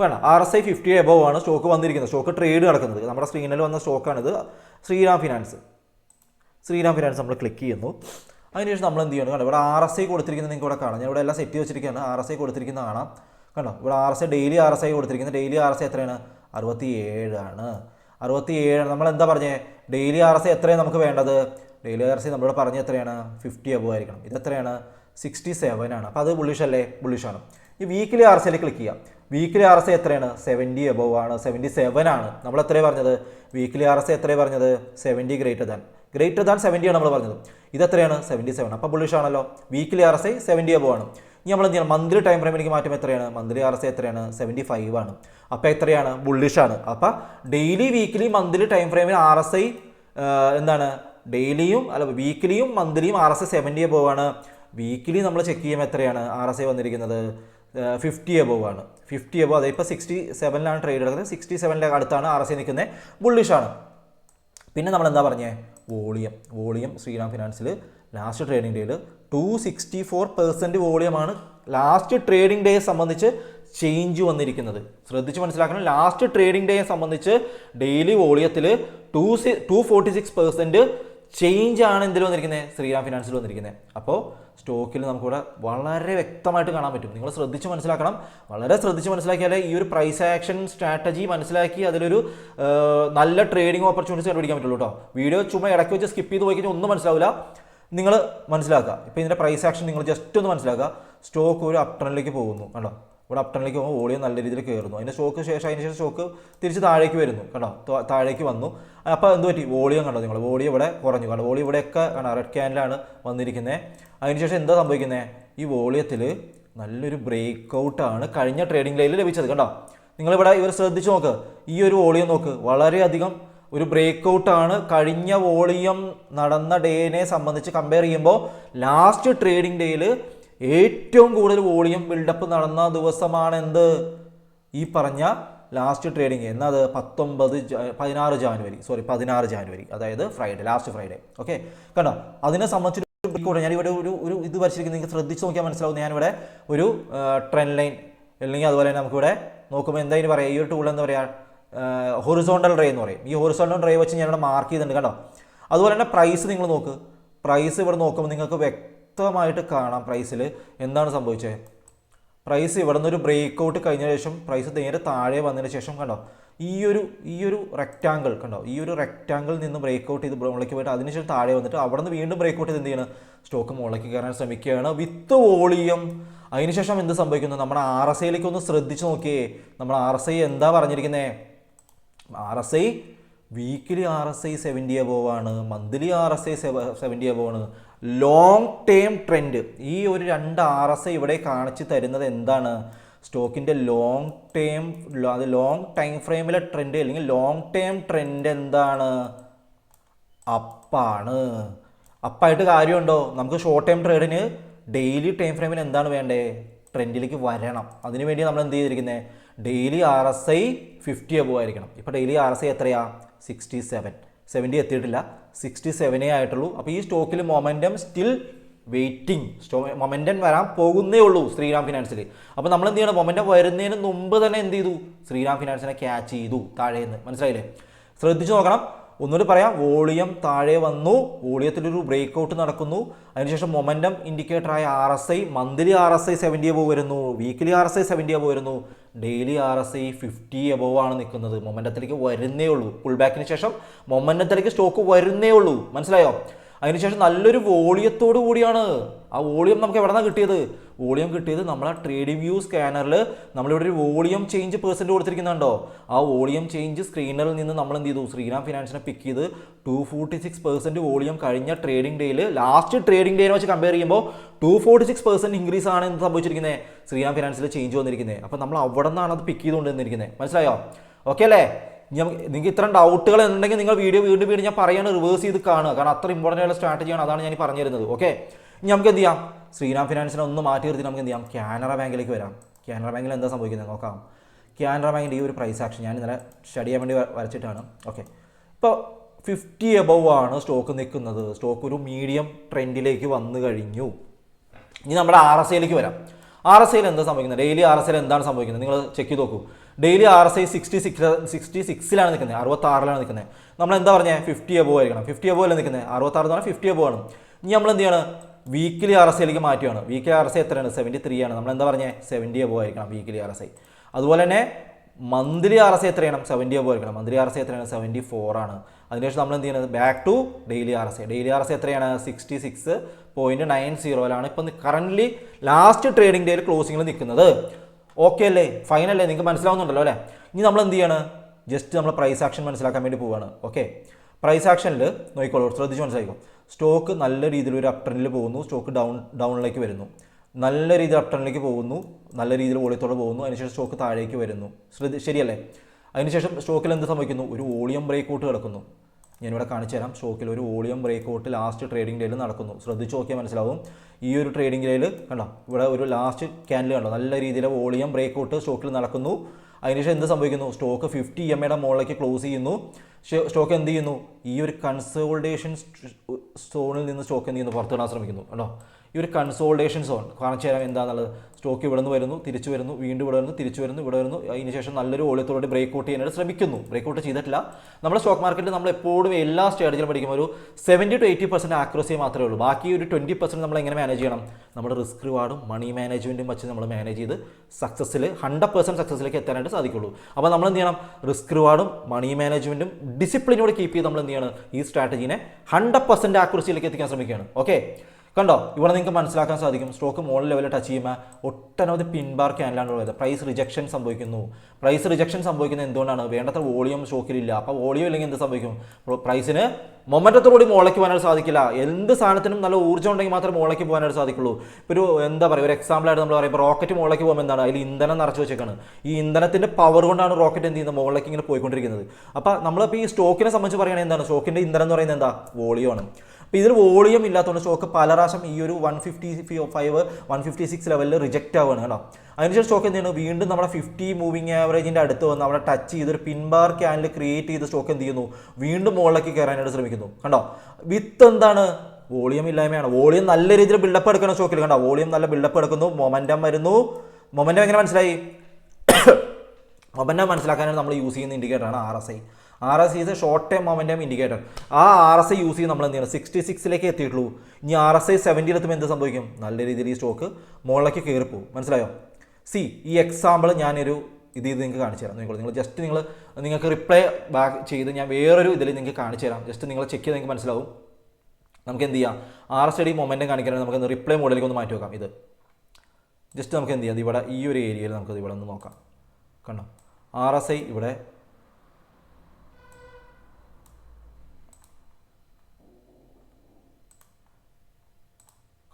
വേണം R S I fifty above ആണ് സ്റ്റോക്ക് വന്നിരിക്കുന്നത്. സ്റ്റോക്ക് ട്രേഡ് നടക്കുന്നത്. നമ്മുടെ സ്ക്രീനിൽ വന്ന സ്റ്റോക്കാണിത് ശ്രീറാം ഫിനാൻസ് ശ്രീറാം ഫിനാൻസ് നമ്മൾ ക്ലിക്ക് ചെയ്യുന്നു. അതിനുശേഷം നമ്മൾ എന്ത് ചെയ്യണം കണ്ടോ ഇവിടെ ആർ എസ് ഐ കൊടുത്തിരിക്കുന്നത് നിങ്ങൾക്ക് ഇവിടെ കാണാം ഞാൻ ഇവിടെ എല്ലാം സെറ്റ് വെച്ചിരിക്കുകയാണ് ആർ എസ് ഐ കൊടുത്തിരിക്കുന്ന കാണാം കണ്ടോ ഇവിടെ R S I daily R S I കൊടുത്തിരിക്കുന്നത് ഡെയിലി ആർ എസ് ഐ എത്രയാണ് അറുപത്തി ഏഴാണ് അറുപത്തി ഏഴാണ് നമ്മൾ എന്താ പറഞ്ഞേ ഡെയിലി ആർ എസ് ഐ എത്രയാണ് നമുക്ക് വേണ്ടത് ഡെയിലി ആർ എസ് ഐ നമ്മളിവിടെ പറഞ്ഞ എത്രയാണ് ഫിഫ്റ്റി അബോ ആയിരിക്കണം ഇത് എത്രയാണ് സിക്സ്റ്റി സെവൻ ആണ് അപ്പോൾ അത് ബുള്ളിഷ് അല്ലേ ബുള്ളിഷാണ് ഈ വീക്കിലി ആർ എസ് ഐയിൽ ക്ലിക്ക് ചെയ്യാം വീക്കിലി ആർ എസ് ഐ എത്രയാണ് സെവന്റി എബോവ് ആണ് സെവന്റി സെവൻ ആണ് നമ്മൾ എത്രയാണ് പറഞ്ഞത് വീക്കിലി ആർ എസ് ഐ എത്രയാണ് പറഞ്ഞത് seventy greater than greater than seventy ആണ് നമ്മൾ പറഞ്ഞത്. ഇത് എത്രയാണ്? സെവന്റി സെവൻ അപ്പോൾ ബുള്ളിഷ് ആണല്ലോ. Weekly R S I seventy above ആണ്. ഇനി നമ്മൾ എന്ത് ചെയ്യണം? മന്ത്ലി ടൈം ഫ്രെയിമിലേക്ക് മാറ്റം എത്രയാണ്? മന്ത്ലി ആർ എസ് എത്രയാണ്? സെവന്റി ഫൈവ് ആണ്. അപ്പോൾ എത്രയാണ്? ബുള്ളിഷ് ആണ്. അപ്പോൾ ഡെയിലി വീക്കിലി മന്ത്ലി ടൈം ഫ്രെയിമിൽ ആർ എസ് ഐ എന്താണ്? ഡെയിലിയും അല്ല വീക്കിലിയും മന്ത്ലിയും R S I seventy above ആണ്. വീക്കിലി നമ്മൾ ചെക്ക് ചെയ്യുമ്പോൾ എത്രയാണ്? ആർ എസ് ഐ വന്നിരിക്കുന്നത് ഫിഫ്റ്റി എബോവ് ആണ്. ഫിഫ്റ്റി എബോ അതെ ഇപ്പോൾ സിക്സ്റ്റി സെവനിലാണ് ട്രേഡ് എടുക്കുന്നത് സിക്സ്റ്റി സെവനിലെ അടുത്താണ് ആർ എസ് ഐ നിൽക്കുന്നത്. ബുള്ളിഷാണ് പിന്നെ നമ്മൾ എന്താ പറഞ്ഞേ? വോളിയം. വോളിയം ശ്രീറാം ഫിനാൻസിൽ ലാസ്റ്റ് ട്രേഡിംഗ് ഡേയിൽ ടു സിക്സ്റ്റി ഫോർ പെർസെന്റ് വോളിയമാണ് ലാസ്റ്റ് ട്രേഡിംഗ് ഡേയെ സംബന്ധിച്ച് ചേഞ്ച് വന്നിരിക്കുന്നത്. ശ്രദ്ധിച്ച് മനസ്സിലാക്കണം ലാസ്റ്റ് ട്രേഡിംഗ് ഡേയെ സംബന്ധിച്ച് ഡെയിലി വോളിയത്തിൽ two C two forty six percent change ആണ് എന്തിൽ വന്നിരിക്കുന്നത് ശ്രീറാം ഫിനാൻസിൽ വന്നിരിക്കുന്നത് അപ്പോൾ സ്റ്റോക്കിൽ നമുക്കിവിടെ വളരെ വ്യക്തമായിട്ട് കാണാൻ പറ്റും. നിങ്ങൾ ശ്രദ്ധിച്ച് മനസ്സിലാക്കണം. വളരെ ശ്രദ്ധിച്ച് മനസ്സിലാക്കിയാലേ ഈ ഒരു പ്രൈസ് ആക്ഷൻ സ്ട്രാറ്റജി മനസ്സിലാക്കി അതിലൊരു നല്ല ട്രേഡിംഗ് ഓപ്പർച്യൂണിറ്റീസ് കണ്ടുപിടിക്കാൻ പറ്റുള്ളൂ കേട്ടോ വീഡിയോ ചുമ്മാ ഇടയ്ക്ക് വെച്ച് സ്കിപ്പ് ചെയ്ത് പോയി കഴിഞ്ഞാൽ ഒന്നും മനസ്സിലാവില്ല നിങ്ങൾ മനസ്സിലാക്കുക. ഇപ്പോൾ ഇതിന്റെ പ്രൈസ് ആക്ഷൻ നിങ്ങൾ ജസ്റ്റ് ഒന്ന് മനസ്സിലാക്കുക. സ്റ്റോക്ക് ഒരു അപ്ട്രണിലേക്ക് പോകുന്നു. കണ്ടോ? ഇവിടെ അപ്ടണിലേക്ക് പോകുമ്പോൾ വോളിയം നല്ല രീതിയിൽ കയറുന്നു. അതിന്റെ ഷോക്ക് ശേഷം അതിന് ശേഷം ഷോക്ക് തിരിച്ച് താഴേക്ക് വരുന്നു. കേട്ടോ താഴേക്ക് വന്നു. അപ്പോൾ എന്ത് പറ്റി? വോളിയം കണ്ടോ നിങ്ങൾ വോളിയം ഇവിടെ കുറഞ്ഞു. കണ്ടോ വോളിയം ഇവിടെയൊക്കെ കാണാം റെഡ് ക്യാനിലാണ് വന്നിരിക്കുന്നത് അതിനുശേഷം എന്താ സംഭവിക്കുന്നത് ഈ വോളിയത്തിൽ നല്ലൊരു ബ്രേക്ക് ഔട്ടാണ് കഴിഞ്ഞ ട്രേഡിംഗ് ലൈനിൽ ലഭിച്ചത്. കണ്ടോ? നിങ്ങളിവിടെ ഇവർ ശ്രദ്ധിച്ച് നോക്ക്. ഈ ഒരു വോളിയം നോക്ക്. വളരെയധികം ഒരു ബ്രേക്ക് ഔട്ടാണ് കഴിഞ്ഞ വോളിയം നടന്ന ഡേനെ സംബന്ധിച്ച് കമ്പയർ ചെയ്യുമ്പോൾ ലാസ്റ്റ് ട്രേഡിംഗ് ഡേയിൽ ഏറ്റവും കൂടുതൽ വോളിയം ബിൽഡപ്പ് നടന്ന ദിവസമാണ് എന്ത് ഈ പറഞ്ഞ ലാസ്റ്റ് ട്രേഡിംഗ് എന്നത് പത്തൊമ്പത് പതിനാറ് ജാനുവരി സോറി പതിനാറ് ജാനുവരി അതായത് ഫ്രൈഡേ ലാസ്റ്റ് ഫ്രൈഡേ ഓക്കെ കണ്ടോ? അതിനെ സംബന്ധിച്ച് ഞാൻ ഇവിടെ ഒരു ഒരു ഇത് വരച്ചിരിക്കുന്നത് നിങ്ങൾക്ക് ശ്രദ്ധിച്ച് നോക്കിയാൽ മനസ്സിലാവും. ഞാനിവിടെ ഒരു ട്രെൻഡ് ലൈൻ അല്ലെങ്കിൽ അതുപോലെ തന്നെ നമുക്കിവിടെ നോക്കുമ്പോൾ എന്താ ഇനി പറയാം? ഈ ഒരു ടൂൾ എന്താ പറയുക ഹൊറിസോണ്ടൽ റേ എന്ന് പറയും. ഈ ഹൊറിസോണ്ടൽ ഡ്രൈവ് വെച്ച് ഞാനിവിടെ മാർക്ക് ചെയ്തിട്ടുണ്ട്. കണ്ടോ? അതുപോലെ തന്നെ പ്രൈസ് നിങ്ങൾ നോക്ക്. പ്രൈസ് ഇവിടെ നോക്കുമ്പോൾ നിങ്ങൾക്ക് വ്യക്തമായിട്ട് കാണാം പ്രൈസിൽ എന്താണ് സംഭവിച്ചത് പ്രൈസ് ഇവിടെ നിന്നൊരു ഒരു ബ്രേക്ക് ഔട്ട് കഴിഞ്ഞ ശേഷം പ്രൈസ് നേരെ താഴെ വന്നതിന് ശേഷം കണ്ടോ? ഈ ഒരു ഈ ഒരു റെക്റ്റാങ്കിൾ കണ്ടോ? ഈ ഒരു റെക്റ്റാങ്കിൾ നിന്ന് ബ്രേക്ക് ഔട്ട് ചെയ്ത് മുകളിലേക്ക് പോയിട്ട് അതിനുശേഷം താഴെ വന്നിട്ട് അവിടെ നിന്ന് വീണ്ടും ബ്രേക്ക് ഔട്ട് ചെയ്ത് എന്ത് ചെയ്യണം? സ്റ്റോക്ക് മുകളിലേക്ക് കയറാൻ ശ്രമിക്കുകയാണ്. വിത്ത് വോളിയം അതിനുശേഷം എന്ത് സംഭവിക്കുന്നു? നമ്മുടെ ആർ എസ് ഐയിലേക്ക് ഒന്ന് ശ്രദ്ധിച്ച് നോക്കിയേ. നമ്മുടെ ആർ എസ് ഐ എന്താ പറഞ്ഞിരിക്കുന്നത് R S I weekly R S I seventy above ആണ്. Monthly R S I seventy above ആണ്. ലോങ് ടേം ട്രെൻഡ് ഈ ഒരു രണ്ട് ആർ എസ് ഇവിടെ കാണിച്ചു തരുന്നത് എന്താണ്? സ്റ്റോക്കിന്റെ ലോങ് ടേം അത് ലോങ് ടൈം ഫ്രെയിമിലെ ട്രെൻഡ് അല്ലെങ്കിൽ ലോങ് ടേം ട്രെൻഡ് എന്താണ്? അപ്പാണ്. അപ്പായിട്ട് കാര്യമുണ്ടോ? നമുക്ക് ഷോർട്ട് ടൈം ട്രേഡിന് ഡെയിലി ടൈം ഫ്രെയിമിൽ എന്താണ് വേണ്ടേ? ട്രെൻഡിലേക്ക് വരണം. അതിനുവേണ്ടി നമ്മൾ എന്ത് ചെയ്തിരിക്കുന്നത് daily R S I fifty above ആയിരിക്കണം. ഇപ്പോൾ ഡെയിലി ആർ എസ് ഐ എത്രയാണ് സിക്സ്റ്റി സെവൻ സെവന്റി എത്തിയിട്ടില്ല. സിക്സ്റ്റി സെവനേ ആയിട്ടുള്ളൂ. അപ്പോൾ ഈ സ്റ്റോക്കിൽ മൊമെന്റം സ്റ്റിൽ വെയിറ്റിംഗ് സ്റ്റോ മൊമെന്റം വരാൻ പോകുന്നേ ഉള്ളൂ ശ്രീറാം ഫിനാൻസിൽ അപ്പോൾ നമ്മൾ എന്ത് ചെയ്യണം? മൊമെന്റം വരുന്നതിന് മുമ്പ് തന്നെ എന്ത് ചെയ്തു? ശ്രീറാം ഫിനാൻസിനെ ക്യാച്ച് ചെയ്തു താഴേന്ന്. മനസ്സിലായില്ലേ? ശ്രദ്ധിച്ചു നോക്കണം. ഒന്നുകൂടി പറയാം. വോളിയം താഴെ വന്നു. വോളിയത്തിലൊരു ബ്രേക്ക് ഔട്ട് നടക്കുന്നു. അതിനുശേഷം momentum ഇൻഡിക്കേറ്ററായ R S I monthly R S I seventy above വരുന്നു. Weekly R S I seventy above വരുന്നു. Daily R S I fifty above ആണ് നിൽക്കുന്നത്. മൊമെന്റത്തിലേക്ക് വരുന്നേ ഉള്ളൂ. പുൾ ബാക്കിന് ശേഷം മൊമെന്റത്തിലേക്ക് സ്റ്റോക്ക് വരുന്നേ ഉള്ളൂ. മനസ്സിലായോ? അതിനുശേഷം നല്ലൊരു വോളിയത്തോടു കൂടിയാണ് ആ വോളിയം നമുക്ക് എവിടെ നിന്നാണ് കിട്ടിയത്? വോളിയം കിട്ടിയത് നമ്മൾ ആ ട്രേഡിംഗ് വ്യൂ സ്കാനറിൽ നമ്മളിവിടെ ഒരു വോളിയം ചേഞ്ച് പേഴ്സന്റ് കൊടുത്തിരിക്കുന്നുണ്ടോ? ആ വോളിയം ചേഞ്ച് സ്ക്രീനറിൽ നിന്ന് നമ്മൾ എന്ത് ചെയ്തു? ശ്രീറാം ഫിനാൻസിനെ പിക്ക് ചെയ്ത് two forty six percent volume കഴിഞ്ഞ ട്രേഡിംഗ് ഡേയിൽ ലാസ്റ്റ് ട്രേഡിംഗ് ഡേനെ വെച്ച് കമ്പയർ ചെയ്യുമ്പോൾ two forty six percent increase ആണ് എന്ന് സംഭവിച്ചിരിക്കുന്നത് ശ്രീറാം ഫിനാൻസിൽ ചേഞ്ച് വന്നിരിക്കുന്നത് അപ്പോൾ നമ്മൾ അവിടെ നിന്നാണ് അത് പിക്ക് ചെയ്തുകൊണ്ട് വന്നിരിക്കുന്നത് മനസ്സിലായോ? ഓക്കെ അല്ലേ? നിങ്ങൾക്ക് ഇത്തരം ഡൗട്ടുകൾ ഉണ്ടെങ്കിൽ നിങ്ങൾ വീഡിയോ വീണ്ടും വീണ്ടും ഞാൻ പറയാണ് റിവേഴ്സ് ചെയ്ത് കാണുക. കാരണം അത്ര ഇമ്പോർട്ടന്റ് ആയിട്ടുള്ള സ്ട്രാറ്റജിയാണ് അതാണ് ഞാൻ പറഞ്ഞു തരുന്നത് ഓക്കെ ഇനി നമുക്ക് എന്ത് ചെയ്യാം? ശ്രീറാം ഫിനാൻസിനെ ഒന്ന് മാറ്റി നിർത്തി നമുക്ക് എന്ത് ചെയ്യാം? കാനറ ബാങ്കിലേക്ക് വരാം. കാനറ ബാങ്കിൽ എന്താ സംഭവിക്കുന്നത് നോക്കാം. കാനറ ബാങ്കിന്റെ ഈ ഒരു പ്രൈസ് ആക്ഷൻ ഞാൻ ഇന്നലെ സ്റ്റഡി ചെയ്യാൻ വേണ്ടി വരച്ചിട്ടാണ്. ഓക്കെ ഇപ്പോൾ ഫിഫ്റ്റി എബവ് ആണ് സ്റ്റോക്ക് നിൽക്കുന്നത്. സ്റ്റോക്ക് ഒരു മീഡിയം ട്രെൻഡിലേക്ക് വന്നു കഴിഞ്ഞു. ഇനി നമ്മുടെ ആർ എസ് ഐയിലേക്ക് വരാം. ആർ എസ് ഐയിൽ എന്താ സംഭവിക്കുന്നത്? ഡെയിലി ആർ എസ് ഐയിൽ എന്താണ് സംഭവിക്കുന്നത്? നിങ്ങൾ ചെക്ക് ചെയ്ത് നോക്കൂ. Daily R S I sixty six sixty സിക്സിലാണ് നിൽക്കുന്നത്. അറുപത്തി ആറിലാണ് നിൽക്കുന്നത്. നമ്മൾ എന്താ പറഞ്ഞത് ഫിഫ്റ്റി എബോ ആയിരിക്കണം. ഫിഫ്റ്റി എബോ അല്ല നിൽക്കുന്നത്? അറുപത്താറ് എന്ന് പറഞ്ഞാൽ ഫിഫ്റ്റി എബോ ആണ്. ഇനി നമ്മൾ എന്ത് ചെയ്യാണ്? വീക്കിലി ആർ എസ് ഐയിലേക്ക് മാറ്റുകയാണ്. വീക്കിലി ആർ എസ് ഐ എത്രയാണ്? സെവന്റി ത്രീ ആണ്. നമ്മൾ എന്താ പറഞ്ഞത് സെവന്റി എബോ ആയിരിക്കണം വീക്കിലി ആർ എസ് ഐ അതുപോലെ തന്നെ മന്ത്ലി ആർ എസ് ഐ എത്രയാണ്? സെവന്റി എബോ ആയിരിക്കണം. മന്ത്ലി ആർ എസ് ഐ എത്രയാണ്? സെവന്റി ഫോർ ആണ്. അതിനുശേഷം നമ്മൾ എന്ത് ചെയ്യുന്നത് back to daily R S I daily R S I എത്രയാണ്? സിക്സ്റ്റി സിക്സ് പോയിന്റ് നയൻ സീറോയിലാണ് ഇപ്പം കറന്റ്ലി ലാസ്റ്റ് ട്രേഡിംഗ് ഡേയിൽ ക്ലോസിംഗിൽ നിൽക്കുന്നത്. ഓക്കെ അല്ലേ? ഫൈനൽ അല്ലേ? നിങ്ങൾക്ക് മനസ്സിലാവുന്നുണ്ടല്ലോ അല്ലേ? ഇനി നമ്മൾ എന്ത് ചെയ്യാണ്? ജസ്റ്റ് നമ്മൾ പ്രൈസ് ആക്ഷൻ മനസ്സിലാക്കാൻ വേണ്ടി പോവുകയാണ് ഓക്കെ പ്രൈസ് ആക്ഷനിൽ നോക്കിക്കോളൂ. ശ്രദ്ധിച്ച് മനസ്സിലാക്കും സ്റ്റോക്ക് നല്ല രീതിയിൽ ഒരു അപ് ട്രെൻഡിൽ പോകുന്നു സ്റ്റോക്ക് ഡൗൺ ഡൗണിലേക്ക് വരുന്നു. നല്ല രീതിയിൽ അപ് ട്രെൻഡിലേക്ക് പോകുന്നു നല്ല രീതിയിൽ വോളിയത്തോടെ പോകുന്നു അതിനുശേഷം സ്റ്റോക്ക് താഴേക്ക് വരുന്നു. ശ്രദ്ധ ശരിയല്ലേ? അതിനുശേഷം സ്റ്റോക്കിൽ എന്ത് സംഭവിക്കുന്നു? ഒരു വോളിയം ബ്രേക്ക് ഔട്ട് കിടക്കുന്നു. ഞാനിവിടെ കാണിച്ചു തരാം. സ്റ്റോക്കിൽ ഒരു volume break out last trading ഡേയിൽ നടക്കുന്നു. ശ്രദ്ധിച്ച് നോക്കിയാൽ മനസ്സിലാവും. ഈ ഒരു ട്രേഡിംഗ് ഡേയിൽ കണ്ടോ? ഇവിടെ ഒരു ലാസ്റ്റ് ക്യാൻഡിൽ കണ്ടോ? നല്ല രീതിയിലെ വോളിയം ബ്രേക്ക് ഔട്ട് സ്റ്റോക്കിൽ നടക്കുന്നു. അതിനുശേഷം എന്ത് സംഭവിക്കുന്നു? സ്റ്റോക്ക് ഫിഫ്റ്റി എം എയുടെ മുകളിലേക്ക് ക്ലോസ് ചെയ്യുന്നു. സ്റ്റോക്ക് എന്ത് ചെയ്യുന്നു? ഈ ഒരു കൺസോൾഡേഷൻ സോണിൽ നിന്ന് സ്റ്റോക്ക് എന്ത് ചെയ്യുന്നു? പുറത്തിടാൻ ശ്രമിക്കുന്നു. കേട്ടോ ഈ ഒരു കൺസോൾട്ടേഷൻ സോൺ കാണിച്ചു തരാം എന്താണെന്നുള്ളത് സ്റ്റോക്ക് ഇവിടെ നിന്ന് വരുന്നു തിരിച്ചു വരുന്നു വീണ്ടും ഇവിടെ വരുന്നു തിരിച്ചു വരുന്നു ഇവിടെ വരുന്നു. അതിന് ശേഷം നല്ലൊരു ഓളിയത്തോടെ ബ്രേക്ക് ഔട്ട് ചെയ്യാനായിട്ട് ശ്രമിക്കുന്നു. ബ്രേക്ക് ഔട്ട് ചെയ്തിട്ടില്ല. നമ്മുടെ സ്റ്റോക്ക് മാർക്കറ്റിൽ നമ്മൾ എപ്പോഴും എല്ലാ സ്റ്റേജിലും പഠിക്കുമ്പോൾ ഒരു seventy to eighty percent accuracy മാത്രമേ ഉള്ളൂ. ബാക്കി ഒരു ട്വന്റി പെർസെന്റ് നമ്മൾ എങ്ങനെ മാനേജ് ചെയ്യണം? നമ്മുടെ റിസ്ക് റിവാർഡും മണി മാനേജ്മെന്റും വെച്ച് നമ്മൾ മാനേജ് ചെയ്ത് സക്സസ്സിൽ ഹൺഡ്രഡ് പെർസെന്റ് സക്സസ്സിലേക്ക് എത്താനായിട്ട് സാധിക്കുള്ളൂ. അപ്പോൾ നമ്മൾ എന്ത് ചെയ്യണം? റിസ്ക് റിവാർഡും മണി മാനേജ്മെന്റും ഡിസിപ്ലിനോട് കീപ്പ് ചെയ്ത് നമ്മൾ എന്ത് ചെയ്യണം? ഈ സ്ട്രാറ്റജീനെ ഹൺഡ്രഡ് പെർസെന്റ് ആക്യുറസിയിലേക്ക് എത്തിക്കാൻ ശ്രമിക്കുകയാണ്. ഓക്കെ കണ്ടോ? ഇവിടെ നിങ്ങൾക്ക് മനസ്സിലാക്കാൻ സാധിക്കും. സ്റ്റോക്ക് മോൾ ലെവലിൽ ടച്ച് ചെയ്യുമ്പോൾ ഒട്ടനവധി പിൻബാർ ക്യാനിലാണ് ഉള്ളത്. പ്രൈസ് റിജക്ഷൻ സംഭവിക്കുന്നു. പ്രൈസ് റിജക്ഷൻ സംഭവിക്കുന്നത് എന്തുകൊണ്ടാണ്? വേണ്ടത്ര വോളിയം സ്റ്റോക്കിലില്ല അപ്പോൾ വോളിയം ഇല്ലെങ്കിൽ എന്ത് സംഭവിക്കും? പ്രൈസിന് മൊമെന്റത്തോടുകൂടി മോളയ്ക്ക് പോകാനായിട്ട് സാധിക്കില്ല. എന്ത് സാധനത്തിനും നല്ല ഊർജം ഉണ്ടെങ്കിൽ മാത്രമേ മോളയ്ക്ക് പോകാനായിട്ട് സാധിക്കുള്ളൂ. ഇപ്പോൾ ഒരു എന്താ പറയുക ഒരു എക്സാമ്പിൾ ആയിട്ട് നമ്മൾ പറയുമ്പോൾ റോക്കറ്റ് മോളയ്ക്ക് പോകുമ്പോൾ എന്താണ്? അതിൽ ഇന്ധനം നിറച്ച് വെച്ചേക്കാണ്. ഈ ഇന്ധനത്തിന്റെ പവർ കൊണ്ടാണ് റോക്കറ്റ് എന്ത് ചെയ്യുന്നത്? മോളയ്ക്ക് ഇങ്ങനെ പോയിക്കൊണ്ടിരിക്കുന്നത്. അപ്പോൾ നമ്മളിപ്പോൾ ഈ സ്റ്റോക്കിനെ സംബന്ധിച്ച് പറയുകയാണെങ്കിൽ എന്താണ്? സ്റ്റോക്കിന്റെ ഇന്ധനം എന്ന് പറയുന്നത് എന്താ? വോളിയമാണ് അപ്പോൾ ഇതിൽ വോളിയം ഇല്ലാത്തതുകൊണ്ട് സ്റ്റോക്ക് പല പ്രാവശ്യം ഈ ഒരു one fifty five one fifty six ലെവലിൽ റിജക്റ്റ് ആവുകയാണ് കേട്ടോ. അതിനുശേഷം സ്റ്റോക്ക് എന്ത് ചെയ്യുന്നു? വീണ്ടും നമ്മുടെ ഫിഫ്റ്റി മൂവിങ് ആവറേജിന്റെ അടുത്ത് വന്ന് അവിടെ ടച്ച് ചെയ്ത് ഒരു പിൻബാർ ക്യാനിൽ ക്രിയേറ്റ് ചെയ്ത് സ്റ്റോക്ക് എന്ത് ചെയ്യുന്നു? വീണ്ടും മുകളിലേക്ക് കയറാനായിട്ട് ശ്രമിക്കുന്നു. കണ്ടോ? വിത്ത് എന്താണ്? വോളിയം ഇല്ലായ്മയാണ്. വോളിയം നല്ല രീതിയിൽ ബിൽഡപ്പ് എടുക്കണം സ്റ്റോക്കിൽ കണ്ടോ? വോളിയം നല്ല ബിൽഡപ്പ് എടുക്കുന്നു. മൊമെന്റം വരുന്നു. മൊമെന്റം എങ്ങനെ മനസ്സിലായി? മൊമെന്റം മനസ്സിലാക്കാനാണ് നമ്മൾ യൂസ് ചെയ്യുന്ന ഇൻഡിക്കേറ്ററാണ് R S I R S is short time momentum indicator ആ ആർ എസ് ഐ യൂസ് ചെയ്ത് നമ്മൾ എന്ത് ചെയ്യണം? സിക്സ്റ്റി സിക്സിലേക്ക് എത്തിയിട്ടുള്ളൂ. ഇനി ആർ എസ് ഐ സെവന്റിയിൽ എത്തുമ്പോൾ എന്ത് സംഭവിക്കും? നല്ല രീതിയിൽ ഈ സ്റ്റോക്ക് മുകളിലേക്ക് കയറിപ്പോവും. മനസ്സിലായോ? സി ഈ എക്സാമ്പിൾ ഞാനൊരു ഇത് ഇത് നിങ്ങൾക്ക് കാണിച്ചു തരാം. നിങ്ങൾ നിങ്ങൾ ജസ്റ്റ് നിങ്ങൾ നിങ്ങൾക്ക് റിപ്ലൈ ബാക്ക് ചെയ്ത് ഞാൻ വേറൊരു ഇതിൽ നിങ്ങൾക്ക് കാണിച്ചു തരാം. ജസ്റ്റ് നിങ്ങൾ ചെക്ക് ചെയ്ത് നിങ്ങൾക്ക് മനസ്സിലാവും. നമുക്ക് എന്ത് ചെയ്യാം? ആർ എസ് ഡി മൊമെന്റം കാണിക്കാനാണ് നമുക്ക് റിപ്ലൈ മോഡലിലേക്ക് ഒന്ന് മാറ്റി വെക്കാം. ഇത്. ജസ്റ്റ് നമുക്ക് എന്ത് ചെയ്യാം? ഇവിടെ ഈ ഒരു ഏരിയയിൽ നമുക്ക് ഇവിടെ ഒന്ന് നോക്കാം. കണ്ടോ? ആർ എസ് ഐ ഇവിടെ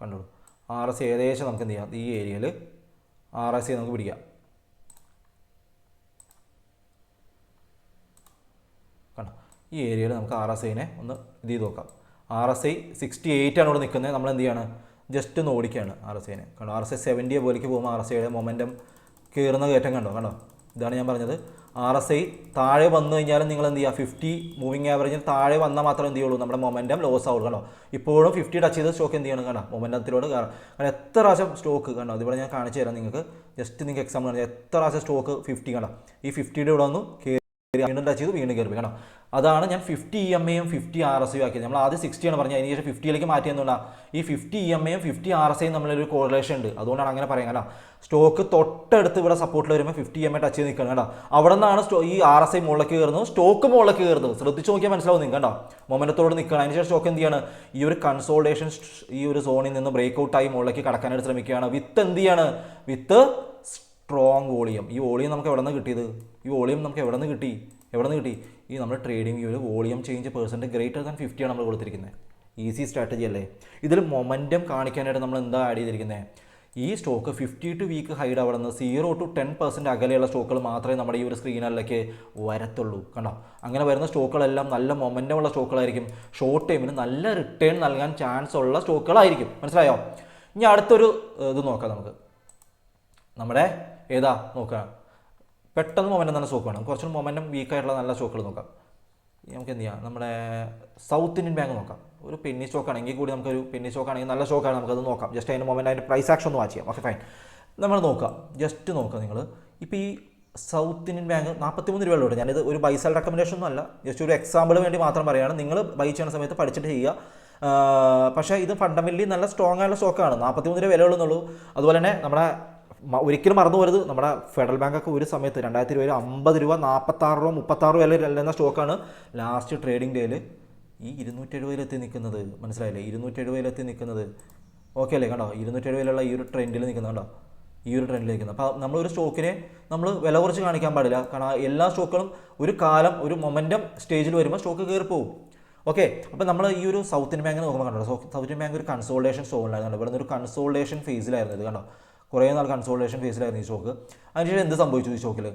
കണ്ടോളൂ. ആർ എസ് ഏകദേശം നമുക്ക് എന്ത് ചെയ്യാം? ഈ ഏരിയയിൽ ആർ എസ് നമുക്ക് പിടിക്കാം. കണ്ടോ? ഈ ഏരിയയിൽ നമുക്ക് ആർ എസ് ഐനെ ഒന്ന് ഇത് ചെയ്ത് നോക്കാം. R S I sixty eight ആണ് ഇവിടെ നിൽക്കുന്നത്. നമ്മൾ എന്ത് ചെയ്യാണ്? ജസ്റ്റ് ഒന്ന് ഓടിക്കുകയാണ് ആർ എസ് ഐനെ കണ്ടോ? ആർ എസ് ഐ സെവന്റിയെ പോലേക്ക് പോകുമ്പോൾ ആർ എസ് ഐയുടെ മൊമെന്റം കയറുന്ന കയറ്റം കണ്ടോ? കണ്ടോ? ഇതാണ് ഞാൻ പറഞ്ഞത്. ആർ എസ് ഐ താഴെ വന്നു കഴിഞ്ഞാലും നിങ്ങൾ എന്ത് ചെയ്യുക ഫിഫ്റ്റി മൂവിങ് ആവറേജിൽ താഴെ വന്നാൽ മാത്രം എന്ത് ചെയ്യുള്ളൂ? നമ്മുടെ മൊമെന്റം ലോസ് ആവുള്ളൂ കണ്ടോ ഇപ്പോഴും ഫിഫ്റ്റി ടച്ച് ചെയ്ത് സ്റ്റോക്ക് എന്ത് ചെയ്യണം കണ്ടോ മൊമെന്റത്തിലോട് കയറാം കാരണം എത്ര പ്രാവശ്യം സ്റ്റോക്ക് കണ്ടോ? ഇതിവിടെ ഞാൻ കാണിച്ചു തരാം നിങ്ങൾക്ക്. ജസ്റ്റ് നിങ്ങൾക്ക് എക്സാമ്പിൾ എത്ര പ്രാവശ്യം സ്റ്റോക്ക് ഫിഫ്റ്റി കണ്ടോ? ഈ ഫിഫ്റ്റിയുടെ ഇവിടെ ഒന്ന് കയറി വീണ്ടും ടച്ച് ചെയ്ത് വീണ്ടും കയറി കണ്ടോ? അതാണ് ഞാൻ ഫിഫ്റ്റി ഇ എം എയും ഫിഫ്റ്റി ആർ എസ് യു ആക്കിയത്. നമ്മൾ ആദ്യം സിക്സ്റ്റിയാണ് പറഞ്ഞത് അതിന് ശേഷം ഫിഫ്റ്റിയിലേക്ക് മാറ്റിയെന്നുകൊണ്ടാണ് ഈ ഫിഫ്റ്റി ഇ എം എയും ഫിഫ്റ്റി ആർ എസ് ഐയും തമ്മിലൊരു കോറിലേഷൻ ഉണ്ട്. അതുകൊണ്ടാണ് അങ്ങനെ പറയാം കേട്ടോ സ്റ്റോക്ക് തൊട്ടടുത്ത് ഇവിടെ സപ്പോർട്ടിൽ വരുമ്പോൾ ഫിഫ്റ്റി എം എ ടച്ച് ചെയ്ത് നിൽക്കണം കേട്ടോ അവിടെ നിന്നാണ് സ്റ്റോ ഈ ആർ എസ് ഐ മുകളിലേക്ക് കയറുന്നത് സ്റ്റോക്ക് മുകളിലേക്ക് കയറുന്നത്. ശ്രദ്ധിച്ച് നോക്കിയാൽ മനസ്സിലാവും നിങ്ങൾ കണ്ടോ? മൊമെന്റത്തോട് നിൽക്കണം അതിനുശേഷം സ്റ്റോക്ക് എന്ത് ചെയ്യാണ്? ഈ ഒരു കൺസോൾട്ടേഷൻ ഈ ഒരു സോണിൽ നിന്ന് ബ്രേക്ക് ഔട്ടായി മുകളിലേക്ക് കടക്കാനായിട്ട് ശ്രമിക്കുകയാണ്. വിത്ത് എന്ത് ചെയ്യാണ്? വിത്ത് സ്ട്രോങ് വോളിയം ഈ വോളിയം നമുക്ക് എവിടെ നിന്ന് കിട്ടിയത്? ഈ വോളിയം നമുക്ക് എവിടെ നിന്ന് കിട്ടി? എവിടെ നിന്ന് കിട്ടി? ഈ നമ്മുടെ ട്രേഡിംഗ് വ്യൂവിൽ volume change percent greater than ഫിഫ്റ്റിയാണ് നമ്മൾ കൊടുത്തിരിക്കുന്നത് ഈസി സ്ട്രാറ്റജി അല്ലേ? ഇതിൽ മൊമെന്റം കാണിക്കാനായിട്ട് നമ്മൾ എന്താ ആഡ് ചെയ്തിരിക്കുന്നത് ഈ stock fifty two week high അവിടെ നിന്ന് സീറോ ടു ടെൻ പെർസെന്റ് അകലെയുള്ള സ്റ്റോക്കുകൾ മാത്രമേ നമ്മുടെ ഈ ഒരു സ്ക്രീനിലേക്ക് വരത്തുള്ളൂ. കണ്ടോ? അങ്ങനെ വരുന്ന സ്റ്റോക്കുകളെല്ലാം നല്ല മൊമെന്റം ഉള്ള സ്റ്റോക്കുകളായിരിക്കും ഷോർട്ട് ടൈമിന് നല്ല റിട്ടേൺ നൽകാൻ ചാൻസ് ഉള്ള സ്റ്റോക്കുകളായിരിക്കും മനസ്സിലായോ? ഇനി അടുത്തൊരു ഇത് നോക്കാം നമുക്ക്. നമ്മുടെ ഏതാ? നോക്കുക പെട്ടെന്ന് മൊമെന്റം തന്നെ സ്റ്റോക്ക് വേണം. കുറച്ചും മൊമെന്റം വീക്കായിട്ടുള്ള നല്ല സ്റ്റോക്കുകൾ നോക്കാം. നമുക്ക് എന്ത് ചെയ്യാം? നമ്മുടെ സൗത്ത് ഇന്ത്യൻ ബാങ്ക് നോക്കാം. ഒരു പെന്നി സ്റ്റോക്ക് ആണെങ്കിൽ കൂടി നമുക്കൊരു പെന്നി സ്റ്റോക്ക് ആണെങ്കിൽ നല്ല സ്റ്റോക്കാണ് നമുക്കത് നോക്കാം. ജസ്റ്റ് അതിന്റെ മൊമെന്റ് അതിന്റെ പ്രൈസ് ആക്ഷൻ ഒന്ന് വാച്ച് ചെയ്യാം. ഓക്കെ ഫൈൻ നമ്മൾ നോക്കാം. ജസ്റ്റ് നോക്കാം നിങ്ങൾ. ഇപ്പോൾ ഈ സൗത്ത് ഇന്ത്യൻ ബാങ്ക് നാൽപ്പത്തി മൂന്ന് രൂപയുള്ള ഞാനിത് ഒരു ബൈസൽ റെക്കമെൻഡേഷൻ ഒന്നും അല്ല. ജസ്റ്റ് ഒരു എക്സാമ്പിൾ വേണ്ടി മാത്രം പറയുകയാണ്. നിങ്ങൾ ബൈ ചെയ്യുന്ന സമയത്ത് പഠിച്ചിട്ട് ചെയ്യുക. പക്ഷേ ഇത് ഫണ്ടമെന്റലി നല്ല സ്ട്രോങ് ആയുള്ള സ്റ്റോക്കാണ് നാൽപ്പത്തി മൂന്ന് രൂപ വില ഉള്ളൂ അതുപോലെ തന്നെ നമ്മുടെ ഒരിക്കലും മറന്നു പോരുത് നമ്മുടെ ഫെഡറൽ ബാങ്കൊക്കെ ഒരു സമയത്ത് രണ്ടായിരത്തി ഇരുപതിൽ അമ്പത് രൂപ നാൽപ്പത്താറ് രൂപ മുപ്പത്താറ് രൂപ എന്ന സ്റ്റോക്കാണ് ലാസ്റ്റ് ട്രേഡിംഗ് ഡേയിൽ ഈ ഇരുന്നൂറ്റി എഴുപതിലെത്തി നിൽക്കുന്നത്. മനസ്സിലായില്ലേ? ഇരുന്നൂറ്റി എഴുപതിലെത്തി നിൽക്കുന്നത്. ഓക്കെ അല്ലേ? കണ്ടോ? ഇരുന്നൂറ്റി എഴുപതിലുള്ള ഈ ഒരു ട്രെൻഡിൽ നിൽക്കുന്നത് കണ്ടോ? ഈ ഒരു ട്രെൻഡിൽ നിൽക്കുന്നത് അപ്പോൾ നമ്മളൊരു സ്റ്റോക്കിനെ നമ്മൾ വില കുറച്ച് കാണിക്കാൻ പാടില്ല. കാരണം എല്ലാ സ്റ്റോക്കുകളും ഒരു കാലം ഒരു മൊമെന്റം സ്റ്റേജിൽ വരുമ്പോൾ സ്റ്റോക്ക് കയറി പോകും. ഓക്കെ? അപ്പോൾ നമ്മൾ ഈ ഒരു സൗത്ത് ഇന്ത്യൻ ബാങ്ക് നോക്കുമ്പോൾ കണ്ടോ? സൗത്ത് ഇന്ത്യൻ ബാങ്ക് ഒരു കൺസോൾട്ടേഷൻ സ്റ്റോണിലായിരുന്നു ഇവിടെ ഒരു കൺസോൾട്ടേഷൻ ഫേസിലായിരുന്നു ഇത് കണ്ടോ? കുറേ നാൾ കൺസോൾട്ടേഷൻ ഫേസിലായിരുന്നു ഈ സ്റ്റോക്ക് അതിനുശേഷം എന്ത് സംഭവിച്ചു ഈ സ്റ്റോക്കിൽ